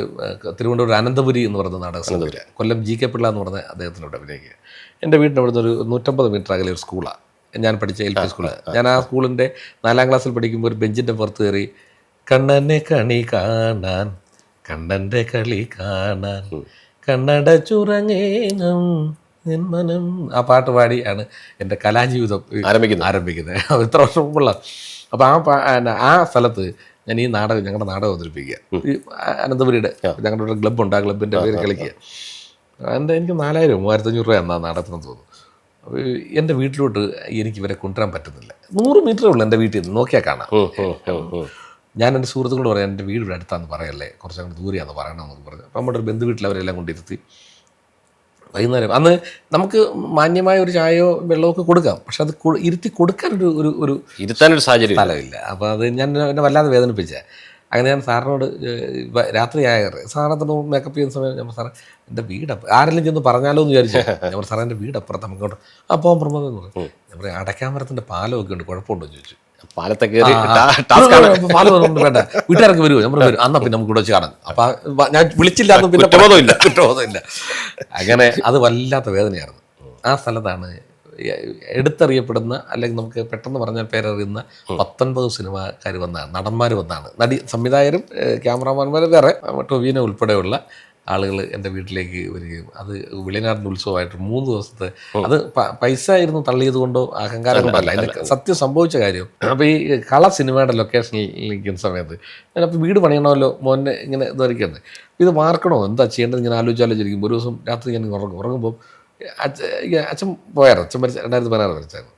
തിരുവനന്തപുരം അനന്തപുരി എന്ന് പറയുന്ന നാടക സംഘപുര കൊല്ലം ജി കെ പിള്ള എന്ന് പറഞ്ഞ അദ്ദേഹത്തിനോട് അഭിനയിക്കുക. എന്റെ വീടിന്റെ അവിടുന്ന് ഒരു നൂറ്റമ്പത് മീറ്റർ അകലെ ഒരു സ്കൂളാണ് ഞാൻ പഠിച്ച എൽ പി സ്കൂൾ. ഞാൻ ആ സ്കൂളിന്റെ നാലാം ക്ലാസ്സിൽ പഠിക്കുമ്പോൾ ഒരു ബെഞ്ചിന്റെ പുറത്ത് കയറി കണ്ണനെ കണി കാണാൻ കണ്ണന്റെ കളി കാണാൻ. കണ്ണട ചുറങ്ങേനം നിന്മനം മനം. ആ പാട്ട് പാടിയാണ് എന്റെ കലാജീവിതം ആരംഭിക്കുന്നത്. ആരംഭിക്കുന്നത്. ഇത്ര വർഷം മുമ്പുള്ള. അപ്പോൾ ആ പാ- ആ- സ്ഥലത്ത് ഞാൻ ഈ നാടകം ഞങ്ങളുടെ നാടകം അവതരിപ്പിക്കുക. ഈ അനന്തപുരിയുടെ ഞങ്ങളുടെ ഒരു ക്ലബ്ബുണ്ട്. ആ ക്ലബിന്റെ പേര് കളിക്കുക. എന്റെ എനിക്ക് നാലായിരം മൂവായിരത്തഞ്ഞൂറ് രൂപ എന്നാ നാടകത്തിന് തോന്നുന്നു. അപ്പോൾ എന്റെ വീട്ടിലോട്ട് എനിക്ക് ഇവരെ കൊണ്ടുവരാൻ പറ്റുന്നില്ല. നൂറ് മീറ്ററേ ഉള്ളൂ എന്റെ വീട്ടിൽ നിന്ന്. നോക്കിയാൽ കാണാം. ഞാൻ എന്റെ സുഹൃത്തുക്കളോട് പറയാം എന്റെ വീട് ഇവിടെ അടുത്താന്ന് പറയല്ലേ? കുറച്ച് അങ്ങോട്ട് ദൂരെയാന്ന് പറയണമെന്ന് പറഞ്ഞു. അപ്പം നമ്മുടെ ഒരു ബന്ധു വീട്ടിൽ അവരെല്ലാം കൊണ്ടിരുത്തി. വൈകുന്നേരം അന്ന് നമുക്ക് മാന്യമായ ഒരു ചായയോ വെള്ളമോ ഒക്കെ കൊടുക്കാം. പക്ഷെ അത് ഇരുത്തി കൊടുക്കാൻ ഒരു ഒരു ഒരു ഇരുത്താനൊരു സാഹചര്യം സ്ഥലമില്ല. അപ്പോൾ അത് ഞാൻ എന്നെ വല്ലാതെ വേദനിപ്പിച്ച അങ്ങനെ ഞാൻ സാറിനോട് രാത്രി ആയ സാറിനകത്തോട് മേക്കപ്പ് ചെയ്യുന്ന സമയം ഞാൻ സാറേ എന്റെ വീട് ആരെങ്കിലും ചെന്ന് പറഞ്ഞാലോ എന്ന് വിചാരിച്ചു. ഞാൻ സാറേ എന്റെ വീട് അപ്പുറത്ത് ആ അപ്പോൾ പ്രമോദം എന്ന് പറഞ്ഞു. ഞാൻ പറയാം അടയ്ക്കാൻ മരത്തിന്റെ പാലമൊക്കെ ഉണ്ട് കുഴപ്പമുണ്ടോ? എന്ന് ചോദിച്ചു. പാലത്തെ കയറി ടാസ്ക് ആണ്. പാലം വേണ്ട. വീട്ടുകാർക്ക് വരുമോ നമ്മൾ വരും. അന്നാ പിന്നെ നമുക്ക് ഇവിടെ വെച്ച് കാണാം. അപ്പൊ ഞാൻ വിളിച്ചില്ല എന്ന് പിന്നെ കുറ്റബോധമില്ല. കുറ്റബോധമില്ല. അങ്ങനെ അത് വല്ലാത്ത വേദനയായിരുന്നു. ആ സ്ഥലത്താണ് എടുത്തറിയപ്പെടുന്ന അല്ലെങ്കിൽ നമുക്ക് പെട്ടെന്ന് പറഞ്ഞാൽ പേരറിയുന്ന പത്തൊൻപത് സിനിമാക്കാർ വന്നാണ്. നടന്മാർ വന്നാണ്. നടി സംവിധായകരും ക്യാമറാമാന്മാർ വേറെ ടൊവീന ഉൾപ്പെടെയുള്ള ആളുകൾ എന്റെ വീട്ടിലേക്ക് വരികയും അത് വെളിനാടിന്റെ ഉത്സവമായിട്ട് മൂന്ന് ദിവസത്തെ അത് പൈസ ആയിരുന്നു തള്ളിയത് കൊണ്ടോ അഹങ്കാരം കൊണ്ടല്ല അതിന്റെ സത്യം സംഭവിച്ച കാര്യം. അപ്പോൾ ഈ കള സിനിമയുടെ ലൊക്കേഷനിൽ നിൽക്കുന്ന സമയത്ത് ഞാനപ്പോൾ വീട് പണിയണമല്ലോ മോനെ ഇങ്ങനെ ഇതായിരിക്കുന്നത് ഇത് മാർക്കണോ? എന്താ ചെയ്യേണ്ടത്? ഇങ്ങനെ ആലോചിച്ച് ആലോചിച്ചിരിക്കും ഒരു ദിവസം രാത്രി ഞാൻ ഉറങ്ങും. ഉറങ്ങുമ്പോൾ അച്ഛൻ പോയായിരുന്നു. അച്ഛൻ മരിച്ച രണ്ടായിരത്തി പതിനാറ് മരിച്ചായിരുന്നു.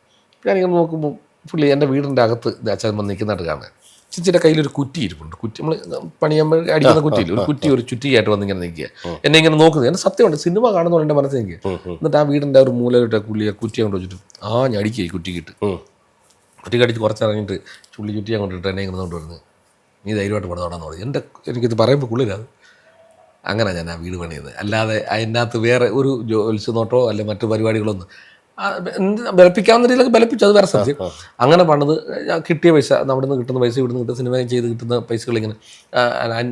ഞാനിങ്ങനെ നോക്കുമ്പോൾ പുള്ളി എന്റെ വീടിന്റെ അകത്ത് ഇത് അച്ഛൻ വന്ന് നിൽക്കുന്നതായിട്ട് കാണുന്നത്. ചിച്ചിയുടെ ഒരു കുറ്റി ഇരിപ്പുണ്ട്. കുറ്റി നമ്മൾ പണിയുമ്പോൾ അടിക്കുന്ന കുറ്റിയിൽ ഒരു കുറ്റി ഒരു ചുറ്റിയായിട്ട് വന്ന് ഇങ്ങനെ നിൽക്കുക എന്നെ ഇങ്ങനെ നോക്കുന്നത്. എന്നെ സത്യമുണ്ട്. സിനിമ കാണുന്ന എന്റെ മനസ്സിൽ നിൽക്കുക. എന്നിട്ട് ആ വീടിന്റെ ഒരു മൂലയിലിട്ട് പുള്ളിയെ കുറ്റി കൊണ്ട് വെച്ചിട്ട് ആ ഞാൻ അടിക്കുക ഈ കുറ്റിക്കിട്ട് കുറ്റി കടിച്ച് കുറച്ചിറങ്ങിയിട്ട് ചുള്ളി ചുറ്റി അങ്ങോട്ട് ഇട്ട് എന്നെ ഇങ്ങനെ കൊണ്ടുവരുന്നത് നീ ധൈര്യമായിട്ട് പണിതോടാന്ന് പറഞ്ഞു എന്റെ എനിക്കിത് പറയുമ്പോൾ കുള്ളിലാണ് അങ്ങനെ ഞാൻ ആ വീട് പണിയത് അല്ലാതെ അതിനകത്ത് വേറെ ഒരു ജോലിസ് നോട്ടോ അല്ലെ മറ്റു പരിപാടികളൊന്നും ബലപ്പിക്കാവുന്ന രീതിയിലൊക്കെ ബലപ്പിച്ചു അത് വേറെ സത്യം. അങ്ങനെ പണിത് കിട്ടിയ പൈസ നമ്മുടെ നിന്ന് കിട്ടുന്ന പൈസ ഇവിടുന്ന് കിട്ടുന്ന സിനിമ ചെയ്ത് കിട്ടുന്ന പൈസകൾ ഇങ്ങനെ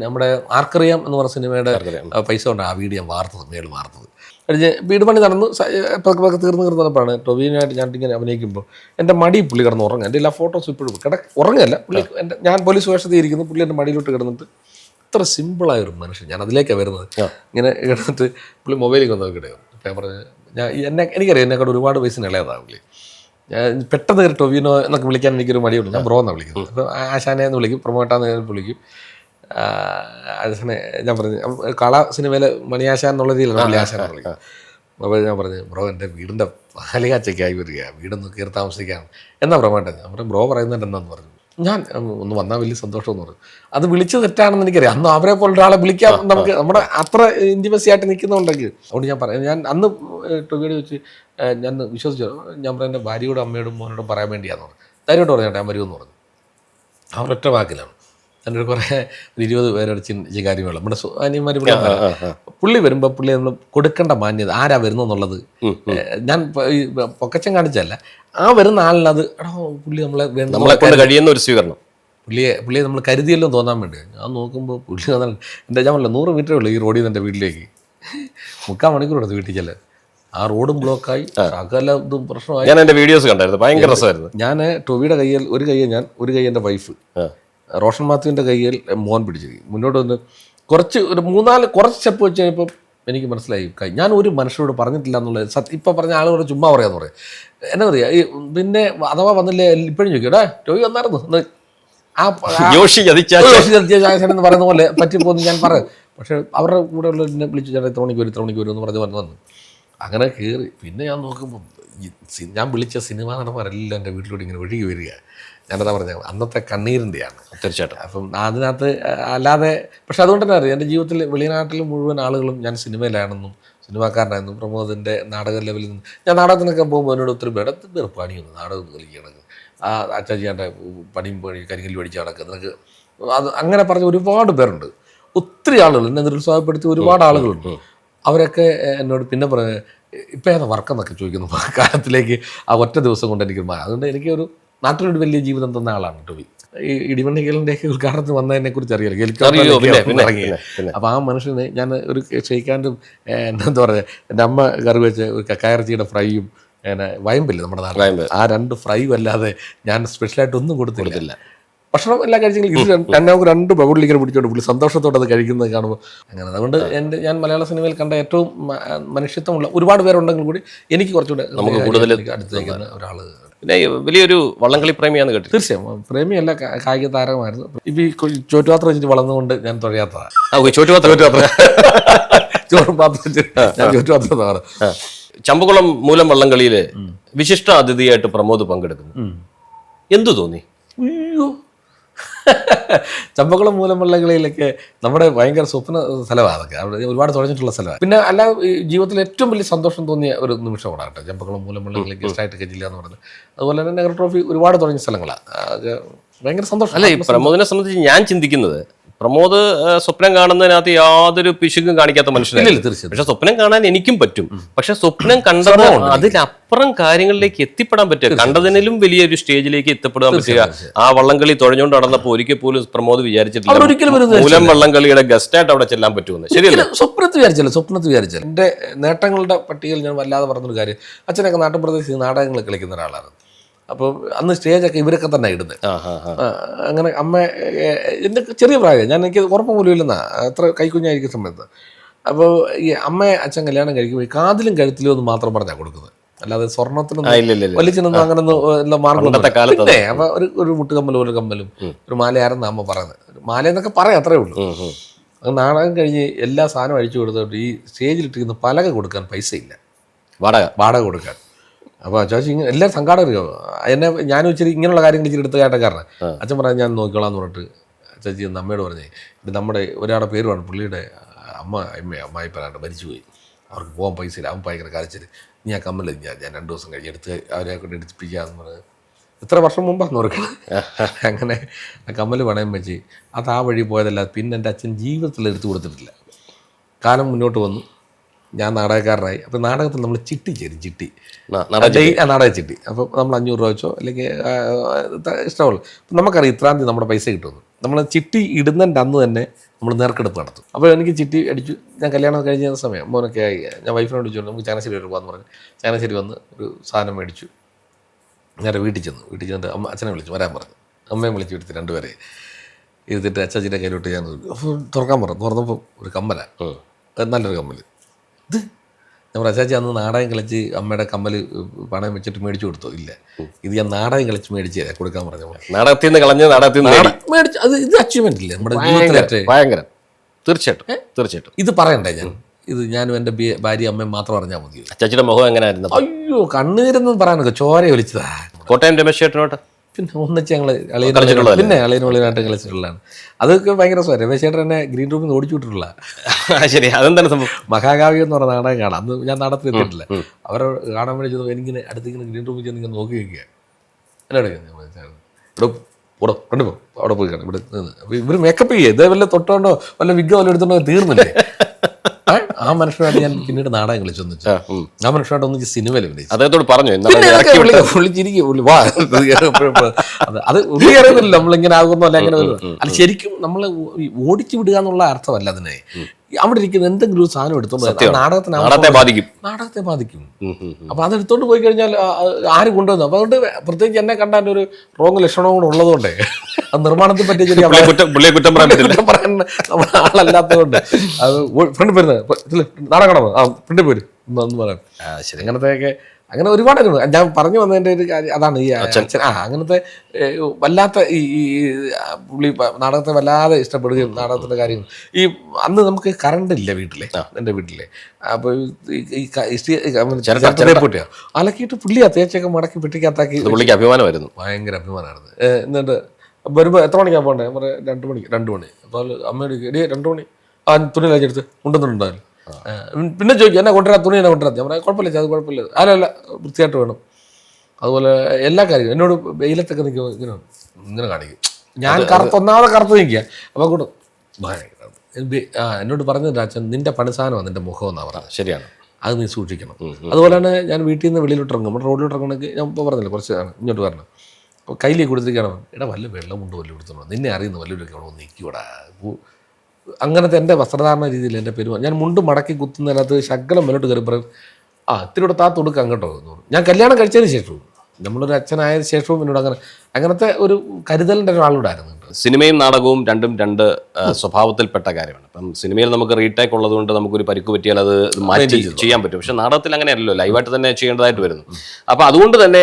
നമ്മുടെ ആർക്കറിയാം എന്ന് പറഞ്ഞ സിനിമയുടെ പൈസ കൊണ്ട് ആ വീട് ഞാൻ വാർത്തത് മേളിൽ വാർത്തത്. കഴിഞ്ഞ് വീട് പണി നടന്നു പതുക്കെ പതുക്കെ തീർന്ന് കിടന്നപ്പോഴാണ് ടൊവീനായിട്ട് ഞാൻ ഇങ്ങനെ അഭിനയിക്കുമ്പോൾ എന്റെ മടി പുള്ളി കിടന്ന് ഉറങ്ങുക എന്റെ എല്ലാ ഫോട്ടോസും ഇപ്പോഴും കിട ഉറങ്ങല്ല. പുള്ളി എന്റെ ഞാൻ പോലീസ് വേഷത്തിൽ ഇരിക്കുന്നു പുള്ളി എന്റെ മടിയിലോട്ട് കിടന്നിട്ട് ഇത്ര സിമ്പിളായ ഒരു മനുഷ്യൻ. ഞാൻ അതിലേക്കാണ് വരുന്നത്. ഇങ്ങനെ കിടന്നിട്ട് പുള്ളി മൊബൈലിൽ വന്ന് ഞാൻ പറഞ്ഞു ഞാൻ എന്നെ എനിക്കറിയാം എന്നെക്കാട് ഒരുപാട് വയസ്സിന് ഇളയതാണ് പുള്ളി ഞാൻ പെട്ടെന്ന് കയറി ടൊവിനോ എന്നൊക്കെ വിളിക്കാൻ എനിക്കൊരു മടിയുണ്ട്. ഞാൻ ബ്രോ എന്നാണ് വിളിക്കുന്നത് അപ്പോൾ ആശാനെ എന്ന് വിളിക്കും പ്രൊമോട്ടാന്ന് വിളിക്കും. ആശാനെ ഞാൻ പറഞ്ഞു കള സിനിമയിലെ മണിയാശാൻ എന്നുള്ള രീതിയിലാണ് മണിയാശാൻ വിളിക്കുന്നത്. അപ്പോൾ ഞാൻ പറഞ്ഞു ബ്രോ എന്റെ വീടിന്റെ പാലികാച്ചയ്ക്കായി വരിക. വീടൊന്ന് കയറി താമസിക്കാൻ എന്നാ പ്രൊമോട്ടൻ ഞാൻ പറഞ്ഞു ബ്രോ പറയുന്നുണ്ട് എന്താന്ന് പറഞ്ഞു. ഞാൻ ഒന്ന് വന്നാൽ വലിയ സന്തോഷം എന്ന് പറഞ്ഞു. അത് വിളിച്ച് തെറ്റാണെന്ന് എനിക്കറിയാം. അന്ന് അവരെ പോലെ ഒരാളെ വിളിക്കാൻ നമുക്ക് നമ്മുടെ അത്ര ഇന്റിമസി ആയിട്ട് നിൽക്കുന്നുണ്ടെങ്കിൽ. അതുകൊണ്ട് ഞാൻ പറയാം ഞാൻ അന്ന് ടൊവിയോട് വെച്ച് ഞാൻ വിശ്വസിച്ചു. ഞാൻ പറഞ്ഞ എന്റെ ഭാര്യയോടും അമ്മയോടും മോനോടും പറയാൻ വേണ്ടിയാണെന്ന് പറഞ്ഞു. ധൈര്യമായിട്ട് പറഞ്ഞു ഞാൻ വരുമെന്ന് പറഞ്ഞു. അവരൊറ്റ വാക്കിലാണ്. എന്റെ കുറേ ഒരു ഇരുപത് പേരോട് ചിന്തിച്ച കാര്യമാണ് നമ്മുടെ അനിയന്മാർ ഇവിടെ പുള്ളി വരുമ്പോൾ പുള്ളി നമ്മൾ കൊടുക്കേണ്ട മാന്യത ആരാ വരുന്നെന്നുള്ളത് ഞാൻ പ- പൊക്കച്ചൻ കാണിച്ചല്ല ആ വരുന്ന ആളിനത് എടോ പുള്ളി നമ്മളെ വേണ്ട നമ്മളെ കൊണ്ട് കഴിയുന്ന ഒരു സ്വീകരണം. പുള്ളിയെ പുള്ളിയെ നമ്മൾ കരുതിയല്ലോ തോന്നാൻ വേണ്ടി. ഞാൻ നോക്കുമ്പോൾ പുള്ളി വന്നാൽ എന്റെ ഞാൻ പറഞ്ഞില്ല നൂറ് മീറ്ററേ ഉള്ളൂ ഈ റോഡിൽ നിന്ന് എന്റെ വീട്ടിലേക്ക്. മുക്കാൽ മണിക്കൂർ എടുത്ത് വീട്ടിൽ ചെല്ലാൻ ആ റോഡും ബ്ലോക്കായി. സകല ഇതും പ്രശ്നമായി. ഞാൻ എന്റെ വീഡിയോസ് കണ്ടായിരുന്നു. ഭയങ്കര രസമായിരുന്നു. ഞാൻ ടൊവിയുടെ കയ്യിൽ ഒരു കയ്യിൽ ഞാൻ ഒരു കൈ എന്റെ വൈഫ് റോഷൻ മാത്യുവിന്റെ കയ്യിൽ മോൻ പിടിച്ചിരിക്കും മുന്നോട്ട് വന്ന് കുറച്ച് ഒരു മൂന്നാൽ കുറച്ച് സ്റ്റെപ്പ് വെച്ച് കഴിഞ്ഞപ്പോൾ എനിക്ക് മനസ്സിലായി കൈ ഞാൻ ഒരു മനുഷ്യരോട് പറഞ്ഞിട്ടില്ല എന്നുള്ളത് സത്യം ഇപ്പം പറഞ്ഞ ആളുകളോട് ചുമ്മാ പറയാന്ന് പറയാം. എന്നാ പറയുക ഈ പിന്നെ അഥവാ വന്നില്ലേ ഇപ്പോഴും ചോദിക്കും എടാ ടോയി വന്നായിരുന്നു? ആ ജോഷി എന്ന് പറയുന്ന പോലെ പറ്റിപ്പോന്ന് ഞാൻ പറയും പക്ഷേ അവരുടെ കൂടെ ഉള്ള എന്നെ വിളിച്ചു ചേട്ടാ ഇത്ര മണിക്ക് വരും ഇത്ര മണിക്ക് വരും എന്ന് പറഞ്ഞ് വന്നു അങ്ങനെ കയറി. പിന്നെ ഞാൻ നോക്കുമ്പോൾ ഞാൻ വിളിച്ച സിനിമ നടന്മാരെല്ലാം എന്റെ വീട്ടിലൂടെ ഇങ്ങനെ ഒഴുകി വരിക. ഞാനതാ പറഞ്ഞത് അന്നത്തെ കണ്ണീരിന്റെയാണ് തീർച്ചയായിട്ടും. അപ്പം അതിനകത്ത് അല്ലാതെ പക്ഷെ അതുകൊണ്ട് തന്നെ അറിയാം എന്റെ ജീവിതത്തിൽ വെളിനാട്ടിൽ മുഴുവൻ ആളുകളും ഞാൻ സിനിമയിലാണെന്നും സിനിമാക്കാരനായിരുന്നു പ്രമോദിന്റെ നാടക ലെവലിൽ നിന്ന് ഞാൻ നാടകത്തിനൊക്കെ പോകുമ്പോൾ എന്നോട് ഒത്തിരി പേര് "ഇത് വേറെ പണിയൊന്നും നാടകം കളിക്കണം ആ അച്ചാച്ചിയാന്റെ പണിയും പണി കരിങ്കല്ല് പഠിച്ച് നടക്കുക നിനക്ക് അത് അങ്ങനെ പറഞ്ഞ ഒരുപാട് പേരുണ്ട്. ഒത്തിരി ആളുകൾ എന്നെ നിരുത്സാഹപ്പെടുത്തിയ ഒരുപാട് ആളുകളുണ്ട്. അവരൊക്കെ എന്നോട് പിന്നെ പറഞ്ഞ ഇപ്പം ഏതാ വർക്കെന്നൊക്കെ ചോദിക്കുന്നു കാലത്തിലേക്ക് ആ ഒറ്റ ദിവസം കൊണ്ട് എനിക്ക് മാറി അതുകൊണ്ട് എനിക്ക് ഒരു നാട്ടിലൊരു വലിയ ജീവിതം തന്ന ആളാണ് ടോബി ഈ ഇടിമണ്ണികളുടെ ഒക്കെ ഉദ്ഘാടനത്തിന് വന്നതിനെ കുറിച്ച് അറിയാലോ? പിന്നെ, ഇറങ്ങി. അപ്പോൾ ആ മനുഷ്യന് ഞാൻ ഒരു ഷെയ്ക്കാന്റെ എന്താ പറയുക എന്റെ അമ്മ കറി വെച്ച് ഒരു കക്കായിറച്ചിയുടെ ഫ്രൈയും പിന്നെ വയമ്പില്ല നമ്മുടെ. നാട്ടിൽ ആ രണ്ട് ഫ്രൈയും അല്ലാതെ ഞാൻ സ്പെഷ്യലായിട്ട് ഒന്നും കൊടുത്തില്ല. ഭക്ഷണം എല്ലാം കഴിച്ചെങ്കിൽ ഇത് നമുക്ക് രണ്ട് ബബുള്ളിങ്ങനെ പിടിച്ചോണ്ട് പുള്ളി സന്തോഷത്തോടെ അത് കഴിക്കുന്നത് കാണുമ്പോൾ അങ്ങനെ. അതുകൊണ്ട് എന്റെ ഞാൻ മലയാള സിനിമയിൽ കണ്ട ഏറ്റവും മനുഷ്യത്വമുള്ള ഒരുപാട് പേരുണ്ടെങ്കിൽ കൂടി എനിക്ക് കുറച്ചുകൂടെ നമുക്ക് കൂടുതൽ അടുത്തേക്കാണ് ഒരാൾ പിന്നെ വലിയൊരു വള്ളംകളി പ്രേമിയാന്ന് കേട്ടു തീർച്ചയായും. പ്രേമിയല്ല കായിക താരമായിരുന്നു ഇപ്പം ഈ ചോറ്റുപാത്രം വെച്ചിട്ട് വളർന്നുകൊണ്ട് ഞാൻ തുഴയാത്തതാണ് ആ ചോറ്റുപാത്രം. ചോറും പാത്രം ഞാൻ ചോറ്റുപാത്രം ചമ്പക്കുളം മൂലം വള്ളംകളിയിൽ വിശിഷ്ട അതിഥിയായിട്ട് പ്രമോദ് പങ്കെടുക്കുന്നു. എന്തു തോന്നി? അയ്യോ. ചമ്പക്കുളം മൂലമുള്ളകളിലൊക്കെ നമ്മുടെ ഭയങ്കര സ്വപ്ന സ്ഥലമാണ് അതൊക്കെ. അവിടെ ഒരുപാട് തുടങ്ങിയിട്ടുള്ള സ്ഥലമാണ് പിന്നെ അല്ല ജീവിതത്തിൽ ഏറ്റവും വലിയ സന്തോഷം തോന്നിയ ഒരു നിമിഷമാണ് കേട്ടോ. ചമ്പക്കുളം മൂലമുള്ളകളിൽ ഗസ്റ്റായിട്ടൊക്കെ ജില്ല എന്ന് പറയുന്നത്. അതുപോലെ തന്നെ നെഹ്റു ട്രോഫി ഒരുപാട് തുടങ്ങിയ സ്ഥലങ്ങളാണ് ഭയങ്കര സന്തോഷം. അല്ല ഈ പ്രമോദിനെ സംബന്ധിച്ച് ഞാൻ ചിന്തിക്കുന്നത് പ്രമോദ് സ്വപ്നം കാണുന്നതിനകത്ത് യാതൊരു പിശുക്കും കാണിക്കാത്ത മനുഷ്യനല്ല തീർച്ചയായും. പക്ഷെ സ്വപ്നം കാണാൻ എനിക്കും പറ്റും. പക്ഷെ സ്വപ്നം കണ്ടത് അതിലപ്പുറം കാര്യങ്ങളിലേക്ക് എത്തിപ്പെടാൻ പറ്റുക. കണ്ടതിനും വലിയൊരു സ്റ്റേജിലേക്ക് എത്തിപ്പെടാൻ പറ്റുക. ആ വള്ളംകളി തുഴഞ്ഞുകൊണ്ട് നടന്നപ്പോൾ ഒരിക്കൽ പോലും പ്രമോദ് വിചാരിച്ചിട്ടില്ല. മൂലം വള്ളംകളിയുടെ ഗസ്റ്റായിട്ട് അവിടെ ചെല്ലാൻ പറ്റുമെന്ന്. ശരിയല്ല? സ്വപ്നത്ത് സ്വപ്നത്തിൽ വിചാരിച്ചല്ലോ സ്വപ്നത്തിൽ വിചാരിച്ചല്ലോ. എന്റെ നേട്ടങ്ങളുടെ പട്ടികയിൽ ഞാൻ വല്ലാതെ പറഞ്ഞൊരു കാര്യം അച്ഛനൊക്കെ നാട്ടുപ്രദേശത്ത് നാടകങ്ങൾ കളിക്കുന്ന ഒരാളാണ് അപ്പോൾ അന്ന് സ്റ്റേജൊക്കെ ഇവരൊക്കെ തന്നെ ഇടുന്നത് അങ്ങനെ അമ്മ എന്റെ ചെറിയ പ്രായം ഞാൻ എനിക്ക് ഉറപ്പ് പോലും ഇല്ലെന്നാ. അത്ര കൈക്കുഞ്ഞായിരിക്കും സമയത്ത്. അപ്പോൾ ഈ അമ്മയെ അച്ഛൻ കല്യാണം കഴിക്കുമ്പോൾ ഈ കാതിലും കഴുത്തിലും ഒന്ന് മാത്രം പറഞ്ഞാൽ കൊടുക്കുന്നത്. അല്ലാതെ സ്വർണത്തിനൊന്നും വലിച്ചിനൊന്നും അങ്ങനെ ഒന്നും മാർഗം പിന്നെ അപ്പൊ ഒരു ഒരു മുട്ടുകമ്മലും ഒരു കമ്മലും ഒരു മാലയാരെന്ന് അമ്മ പറയുന്നത്. മാല എന്നൊക്കെ പറയാം അത്രേ ഉള്ളൂ. നാടകം കഴിഞ്ഞ് എല്ലാ സാധനവും അഴിച്ചു കൊടുത്തോട്ട് ഈ സ്റ്റേജിലിട്ടിരിക്കുന്ന പലക കൊടുക്കാൻ പൈസ ഇല്ല വാടക. വാടക കൊടുക്കാൻ. അപ്പോൾ ചോദിച്ചു ഇങ്ങനെ എല്ലാ സംഘാടകരും. എന്നെ ഞാനും ഇച്ചിരി ഇങ്ങനെയുള്ള കാര്യങ്ങൾ ഇച്ചിരി എടുത്ത് കേട്ടക്കാരനെ. കാരണം അച്ഛൻ പറഞ്ഞാൽ ഞാൻ നോക്കിക്കോളാം എന്ന് പറഞ്ഞിട്ട് ചേച്ചി അമ്മയോട് പറഞ്ഞേ ഇത് നമ്മുടെ ഒരാളുടെ പേരുമാണ് പുള്ളിയുടെ അമ്മ അമ്മ അമ്മായി പറയാണ്ട് മരിച്ചുപോയി. അവർക്ക് പോകാൻ പൈസ ഇല്ല അവൻ ഭയങ്കര കരച്ചിൽ നീ ആ കമ്മൽ ഞാൻ ഞാൻ രണ്ട് ദിവസം കഴിഞ്ഞ് എടുത്ത് അവരെ കൊണ്ട് എടുപ്പിക്കാന്ന് പറഞ്ഞ് ഇത്ര വർഷം മുമ്പാന്ന് ഓർക്കണം. അങ്ങനെ ആ കമ്മൽ പണയം വെച്ച് അത് ആ വഴി പോയതല്ല പിന്നെ എന്റെ അച്ഛൻ ജീവിതത്തിൽ എടുത്തു കൊടുത്തിട്ടില്ല. കാലം മുന്നോട്ട് വന്നു. ഞാൻ നാടകക്കാരനായി. അപ്പോൾ നാടകത്തിൽ നമ്മൾ ചിട്ടി ചേരും ചിട്ടി. നാടക ചിട്ടി. അപ്പോൾ നമ്മൾ അഞ്ഞൂറ് രൂപ വെച്ചോ അല്ലെങ്കിൽ ഇഷ്ടമുള്ളൂ. അപ്പം നമുക്കറിയാം ഇത്രാം തീയതി നമ്മുടെ പൈസ കിട്ടുമെന്ന്. നമ്മൾ ചിട്ടി ഇടുന്നതിന്റെ അന്ന് തന്നെ നമ്മൾ നേർക്കെടുപ്പ് നടത്തും. അപ്പോൾ എനിക്ക് ചിട്ടി അടിച്ചു. ഞാൻ കല്യാണം കഴിഞ്ഞ സമയം മോനൊക്കെ ആയി. ഞാൻ വൈഫിനോട് ചോദിച്ചു നമുക്ക് ചാനശ്ശേരി വരെ പോകാമെന്ന് പറഞ്ഞു. ചാനശ്ശേരി വന്ന് ഒരു സാധനം മേടിച്ചു. നേരെ വീട്ടിൽ ചെന്നു. വീട്ടിൽ ചെന്നിട്ട് അമ്മ അച്ഛനെ വിളിച്ചു വരാൻ പറഞ്ഞു. അമ്മയെ വിളിച്ചു എടുത്ത് രണ്ടുപേരെ ഇരുത്തിട്ട് അച്ചാച്ചിന്റെ കയ്യിലോട്ട് ഞാൻ അപ്പോൾ തുറക്കാൻ പറഞ്ഞു. തുറന്നപ്പോൾ ഒരു കമ്മല. നല്ലൊരു കമ്മൽ ഇത്. ഞാൻ അച്ചാച്ചി അന്ന് നാടകം കളിച്ച് അമ്മയുടെ കമ്മൽ പണയം വെച്ചിട്ട് മേടിച്ചു കൊടുത്തു? ഇല്ല. ഇത് ഞാൻ നാടകം കളിച്ച് മേടിച്ച് തരാം, കൊടുക്കാൻ പറഞ്ഞു നാടകത്തിൽ നിന്ന് കളഞ്ഞ നാടകത്തിൽ നിന്ന് മേടിച്ചു അത് ഇത് അച്ചീവ്മെന്റ് ഇല്ല? നമ്മുടെ ജീവിതത്തിലെ ഭയങ്കര. തീർച്ചയായിട്ടും തീർച്ചയായിട്ടും. ഇത് പറയണ്ടേ ഞാൻ? ഇത് ഞാനും എന്റെ ഭാര്യ അമ്മയും മാത്രം അറിഞ്ഞാൽ മതി ചേച്ചിയുടെ മുഖം എങ്ങനെയായിരുന്നു? അയ്യോ കണ്ണീരെന്ന് പറയാനൊക്കെ ചോര ഒലിച്ചതാ. കോട്ടയം രമേശ് ചേട്ടനോട്ട്? പിന്നെ ഒന്നിച്ച് ഞങ്ങൾ? പിന്നെ അളിയനുള്ളിലായിട്ട് കളിച്ചിട്ടുള്ളതാണ് അതൊക്കെ ഭയങ്കര സ്വയം രമേശ് ചേട്ടൻ എന്നെ ഗ്രീൻ റൂമിൽ നിന്ന് ഓടിച്ചു വിട്ടിട്ടുള്ള ശരി. അതെന്താണ് സംഭവം? മഹാകാവ്യം എന്ന് പറഞ്ഞ നാടകം കാണാം. അന്ന് ഞാൻ നാടകത്തിൽ എത്തിയിട്ടില്ല. അവർ കാണാൻ വേണ്ടി ചെന്നപ്പോൾ എനിക്കിങ്ങനെ അടുത്തിങ്ങനെ ഗ്രീൻ റൂമിൽ ചെന്ന് ഇങ്ങനെ നോക്കി വയ്ക്കുക എന്നോട് ഇവിടെ ഓടോ കണ്ടു പോ. അവിടെ പോയി കാണാം ഇവിടെ ഇവർ മേക്കപ്പ് ചെയ്യുക ഇതേ വല്ല തൊട്ടോണ്ടോ വല്ല വിഗ്ഗോ വല്ല എടുത്തോണ്ടോ തീർന്നില്ലേ? ആ മനുഷ്യനായിട്ട് ഞാൻ പിന്നീട് നാടകം കളിച്ചു വെച്ചാൽ ആ മനുഷ്യനായിട്ട് ഒന്നിച്ച് സിനിമയിൽ അഭിനയിച്ചു. അദ്ദേഹത്തോട് പറഞ്ഞു. അത് ഉള്ളിയറിയുന്നില്ല നമ്മളിങ്ങനെ ആകുന്നു അല്ല അങ്ങനെ അത് ശരിക്കും നമ്മൾ ഓടിച്ചു വിടുക എന്നുള്ള അർത്ഥമല്ല അതിനെ. അവിടെ ഇരിക്കുന്ന എന്തെങ്കിലും ഒരു സാധനം എടുത്തോണ്ട്. നാടകത്തിന് നാടകത്തെ ബാധിക്കും. നാടകത്തെ ബാധിക്കും. അപ്പൊ അത് എടുത്തോണ്ട് പോയി കഴിഞ്ഞാൽ ആര് കൊണ്ടുവന്നു? അപ്പൊ അതുകൊണ്ട് പ്രത്യേകിച്ച് എന്നെ കണ്ടാൽ ഒരു റോങ് ലക്ഷണവും കൂടെ ഉള്ളതുകൊണ്ട്. അത് നിർമ്മാണത്തെ പറ്റി കുറ്റം പറയാൻ ആളല്ലാത്തതുകൊണ്ട്. അത് ഫ്രണ്ട് പോരുന്നത് നാടകം ആ ഫ്രണ്ട് പോര്. പറയാം. ശരി. അങ്ങനത്തെയൊക്കെ അങ്ങനെ ഒരുപാട് അനുഭവം ഞാൻ പറഞ്ഞു വന്നതിന്റെ ഒരു കാര്യം അതാണ് ഈ അച്ഛൻ. ആ അങ്ങനത്തെ വല്ലാത്ത ഈ ഈ പുള്ളി നാടകത്തെ വല്ലാതെ ഇഷ്ടപ്പെടുകയും നാടകത്തിന്റെ കാര്യം. ഈ അന്ന് നമുക്ക് കറണ്ട് ഇല്ല വീട്ടിലെ എന്റെ വീട്ടിലെ. അപ്പോൾ ഈ പൊട്ടിയോ? അലക്കിയിട്ട് പുള്ളി തേച്ചൊക്കെ മടക്കി പെട്ടിക്കകത്താക്കി പുള്ളിക്ക് അഭിമാനമായിരുന്നു. ഭയങ്കര അഭിമാനമായിരുന്നു. എന്നിട്ട് വരുമ്പോൾ എത്ര മണിക്കാണ് പോകണ്ടേ ഞാൻ പറയാം രണ്ട് മണിക്ക് രണ്ട് മണി. അപ്പോൾ അമ്മയോട് എടിയെ രണ്ട് മണി. ആ തുണി കഴിച്ചെടുത്ത് കൊണ്ടുവന്നിട്ടുണ്ടായിരുന്നു ആ, പിന്നെ ചോദിക്കും എന്നെ കൊണ്ടുവരാ? തുണി എന്നെ കൊണ്ടുവരാ? ഞാൻ പറയാം കുഴപ്പമില്ല അത് കുഴപ്പമില്ല. അല്ല അല്ല വൃത്തിയായിട്ട് വേണം. അതുപോലെ എല്ലാ കാര്യങ്ങളും. എന്നോട് വെയിലത്തൊക്കെ നിൽക്കുമ്പോൾ ഇങ്ങനെ ഇങ്ങനെ കാണിക്കും. ഞാൻ കറുത്ത ഒന്നാമത് കറുത്ത് നിൽക്കുക അപ്പോൾ കൂടെ ആ എന്നോട് പറഞ്ഞില്ല അച്ഛൻ നിന്റെ പണിസാധനമാണ് നിന്റെ മുഖം എന്നാണ് പറഞ്ഞത് ശരിയാണ്. അത് നീ സൂക്ഷിക്കണം. അതുപോലെ തന്നെ ഞാൻ വീട്ടിൽ നിന്ന് വെളിയിലോട്ട് ഇറങ്ങും. നമ്മുടെ റോഡിലോട്ട് ഇറങ്ങണമെങ്കിൽ ഞാൻ ഇപ്പോൾ പറഞ്ഞില്ല കുറച്ച് ഇങ്ങോട്ട് വരണം. അപ്പോൾ കയ്യിലേക്ക് കൊടുത്തിരിക്കണം എടാ വല്ല വെള്ളം കൊണ്ട് വല്ല കൊടുത്തോളൂ നിന്നെ അറിയുന്ന വല്ലവരൊക്കെ അവിടെ നിൽക്കൂടാ അങ്ങനത്തെ എന്റെ വസ്ത്രധാരണ രീതിയിൽ എന്റെ പെരുമാ ഞാൻ മുണ്ട് മടക്കി കുത്തുന്നതിനകത്ത് ശകലം മുന്നോട്ട് കയറി പറയും ആ ഇത്തിരി കൂടെ താ തൊടുക്ക അങ്ങോട്ടോ ഞാൻ കല്യാണം കഴിച്ചതിന് ശേഷവും നമ്മളൊരു അച്ഛനായ ശേഷവും എന്നോട് അങ്ങനെ അങ്ങനത്തെ ഒരു കരുതലിന്റെ ഒരാളുണ്ടായിരുന്നു സിനിമയും നാടകവും രണ്ടും രണ്ട് സ്വഭാവത്തിൽപ്പെട്ട കാര്യമാണ്. അപ്പം സിനിമയിൽ നമുക്ക് റീടേക്ക് ഉള്ളതുകൊണ്ട് നമുക്കൊരു പരിക്ക് പറ്റിയാൽ അത് മാറ്റി ചെയ്യാൻ പറ്റും. പക്ഷെ നാടകത്തിൽ അങ്ങനെയല്ലല്ലോ ലൈവായിട്ട് തന്നെ ചെയ്യേണ്ടതായിട്ട് വരുന്നു. അപ്പം അതുകൊണ്ട് തന്നെ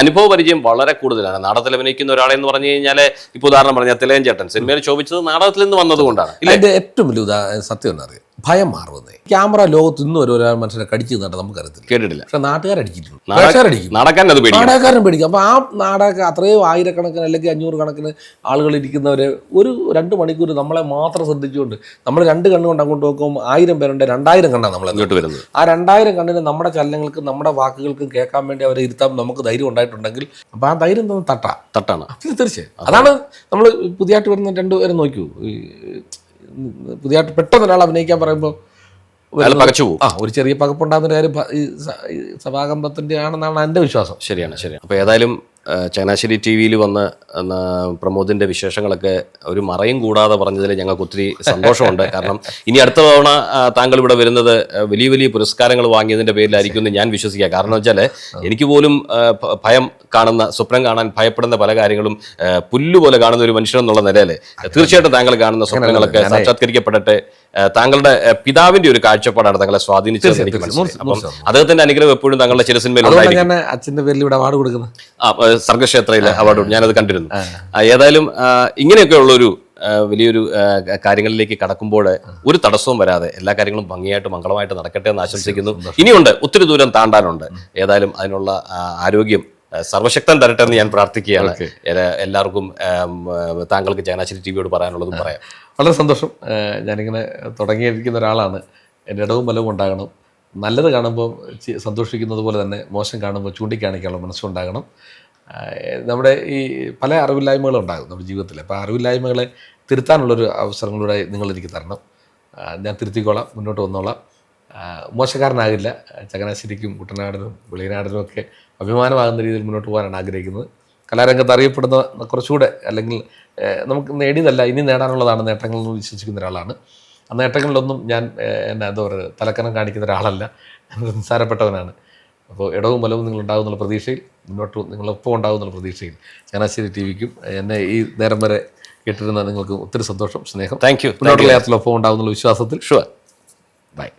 അനുഭവ പരിചയം വളരെ കൂടുതലാണ്. നാടകത്തിൽ അഭിനയിക്കുന്ന ഒരാളെ എന്ന് പറഞ്ഞു കഴിഞ്ഞാൽ ഇപ്പോൾ ഉദാഹരണം പറഞ്ഞാൽ തിലയൻ ചേട്ടൻ. സിനിമയിൽ ചോദിച്ചത് നാടകത്തിൽ നിന്ന് വന്നതുകൊണ്ടാണ്. ഇല്ലേ? അതിന്റെ ഏറ്റവും വലിയ ഉദാഹരണം സത്യം എന്നറിയാം ഭയം മാറുന്നേ ക്യാമറ ലോകത്ത് ഇന്നും ഒരു ഒരാൾ മനുഷ്യനെ കടിച്ചു നിന്നിട്ട് നമുക്കറിയത്തില്ല. കേട്ടിട്ടില്ല. പക്ഷെ നാട്ടുകാരടിച്ചിട്ടുണ്ട് അടിച്ചിട്ടുണ്ട്. പ്രേക്ഷകരടിക്കും നടക്കാൻ അത് പേടിക്കും നാടകക്കാരൻ പേടിക്കും. അപ്പോൾ ആ നാടക അത്രയും ആയിരക്കണക്കിന് അല്ലെങ്കിൽ അഞ്ഞൂറ് കണക്കിന് ആളുകൾ ഇരിക്കുന്നവരെ ഒരു രണ്ട് മണിക്കൂർ നമ്മളെ മാത്രം ശ്രദ്ധിച്ചുകൊണ്ട് നമ്മൾ രണ്ട് കണ്ണുകൊണ്ട് അങ്ങോട്ട് നോക്കുമ്പോൾ ആയിരം പേരുണ്ട് രണ്ടായിരം കണ്ണാണ് നമ്മളെ ഇങ്ങോട്ട് വരുന്നത്. ആ രണ്ടായിരം കണ്ണിന് നമ്മുടെ ചലനങ്ങൾക്കും നമ്മുടെ വാക്കുകൾക്കും കേൾക്കാൻ വേണ്ടി അവരെ ഇരുത്താൻ നമുക്ക് ധൈര്യം ഉണ്ടായിട്ടുണ്ടെങ്കിൽ അപ്പോൾ ആ ധൈര്യം തന്നെ തട്ടാ. തട്ടാണ്. തീർച്ചയായും. അതാണ്. നമ്മൾ പുതിയതായിട്ട് വരുന്ന രണ്ടുപേരും നോക്കൂ. പുതിയതായിട്ട് പെട്ടെന്ന് ഒരാൾ അഭിനയിക്കാൻ പറയുമ്പോൾ അയാൾ പകച്ചു പോകും ആ ഒരു ചെറിയ പകപ്പുണ്ടാകുന്ന കാര്യം സഭാകമ്പത്തിന്റെ ആണെന്നാണ് എന്റെ വിശ്വാസം. ശരിയാണ് ശരി അപ്പോൾ ഏതായാലും ചങ്ങനാശ്ശേരി ടി വിയിൽ വന്ന് പ്രമോദിന്റെ പ്രമോദിന്റെ വിശേഷങ്ങളൊക്കെ ഒരു മറയും കൂടാതെ പറഞ്ഞതിൽ ഞങ്ങൾക്ക് ഒത്തിരി സന്തോഷമുണ്ട്. കാരണം ഇനി അടുത്ത തവണ താങ്കൾ ഇവിടെ വരുന്നത് വലിയ വലിയ പുരസ്കാരങ്ങൾ വാങ്ങിയതിന്റെ പേരിലായിരിക്കും എന്ന് ഞാൻ വിശ്വസിക്കുക. കാരണം വെച്ചാൽ എനിക്ക് പോലും ഭയം കാണുന്ന സ്വപ്നം കാണാൻ ഭയപ്പെടുന്ന പല കാര്യങ്ങളും പുല്ലുപോലെ കാണുന്ന ഒരു മനുഷ്യൻ എന്നുള്ള നിലയിൽ തീർച്ചയായിട്ടും താങ്കൾ കാണുന്ന സ്വപ്നങ്ങളൊക്കെ സാക്ഷാത്കരിക്കപ്പെടട്ടെ. താങ്കളുടെ പിതാവിന്റെ ഒരു കാഴ്ചപ്പാടാണ് താങ്കളെ സ്വാധീനിച്ചത് എനിക്ക് മനസ്സിലായി. അദ്ദേഹത്തിന്റെ അനുഗ്രഹം എപ്പോഴും താങ്കളുടെ ചില സിനിമയിൽ അച്ഛന്റെ പേരിൽ ഇവിടെ അവാർഡ് കൊടുക്കുന്നത്. സർഗക്ഷേത്രയിലെ അവാർഡ് ഞാനത് കണ്ടിരുന്നു. ഏതായാലും ഇങ്ങനെയൊക്കെ ഇങ്ങനെയൊക്കെയുള്ളൊരു വലിയൊരു കാര്യങ്ങളിലേക്ക് കടക്കുമ്പോൾ ഒരു തടസ്സവും വരാതെ എല്ലാ കാര്യങ്ങളും ഭംഗിയായിട്ട് മംഗളമായിട്ട് നടക്കട്ടെ എന്ന് ആശംസിക്കുന്നു. ഇനിയുണ്ട് ഒത്തിരി ദൂരം താണ്ടാനുണ്ട്. ഏതായാലും അതിനുള്ള ആരോഗ്യം സർവശക്തൻ തരട്ടെ എന്ന് ഞാൻ പ്രാർത്ഥിക്കുകയാണ്. എല്ലാവർക്കും താങ്കൾക്ക് ചങ്ങനാശ്ശേരി ടി വിയോട് പറയാനുള്ളതും പറയാം. വളരെ സന്തോഷം. ഞാനിങ്ങനെ തുടങ്ങിയിരിക്കുന്ന ഒരാളാണ്. എന്റെ ഇടവും ബലവും ഉണ്ടാകണം. നല്ലത് കാണുമ്പോൾ സന്തോഷിക്കുന്നത് പോലെ തന്നെ മോശം കാണുമ്പോൾ ചൂണ്ടിക്കാണിക്കാനുള്ള മനസ്സുണ്ടാകണം നമ്മുടെ ഈ പല അറിവില്ലായ്മകളും ഉണ്ടാകും നമ്മുടെ ജീവിതത്തിൽ. അപ്പോൾ അറിവില്ലായ്മകളെ തിരുത്താനുള്ളൊരു അവസരങ്ങളിലൂടെ നിങ്ങൾ എനിക്ക് തരണം. ഞാൻ തിരുത്തിക്കോളാം മുന്നോട്ട് വന്നോളാം. മോശക്കാരനാകില്ല. ചങ്ങനാശ്ശേരിക്കും കുട്ടനാടിനും വെളിയനാടിനും ഒക്കെ അഭിമാനമാകുന്ന രീതിയിൽ മുന്നോട്ട് പോകാനാണ് ആഗ്രഹിക്കുന്നത്. കലാരംഗത്ത് അറിയപ്പെടുന്ന കുറച്ചുകൂടെ അല്ലെങ്കിൽ നമുക്ക് നേടിയതല്ല ഇനി നേടാനുള്ളതാണ് നേട്ടങ്ങളെന്ന് വിശ്വസിക്കുന്ന ഒരാളാണ്. ആ നേട്ടങ്ങളിലൊന്നും ഞാൻ എന്നാ എന്താ പറയുക തലക്കനം കാണിക്കുന്ന ഒരാളല്ല. നിസ്സാരപ്പെട്ടവനാണ്. അപ്പോൾ ഇടവും ബലവും നിങ്ങൾ ഉണ്ടാകുന്നുള്ള പ്രതീക്ഷയിൽ മുന്നോട്ട് നിങ്ങളൊപ്പം ഉണ്ടാകുന്നുള്ള പ്രതീക്ഷയിൽ ചങ്ങനാശ്ശേരി ടി വിക്കും എന്നെ ഈ നേരം വരെ കേട്ടിരുന്ന നിങ്ങൾക്ക് ഒത്തിരി സന്തോഷം സ്നേഹം. താങ്ക് യു മുന്നോട്ടുള്ള യാത്രയിൽ ഒപ്പം ഉണ്ടാകുന്നുള്ള വിശ്വാസത്തിൽ. Sure by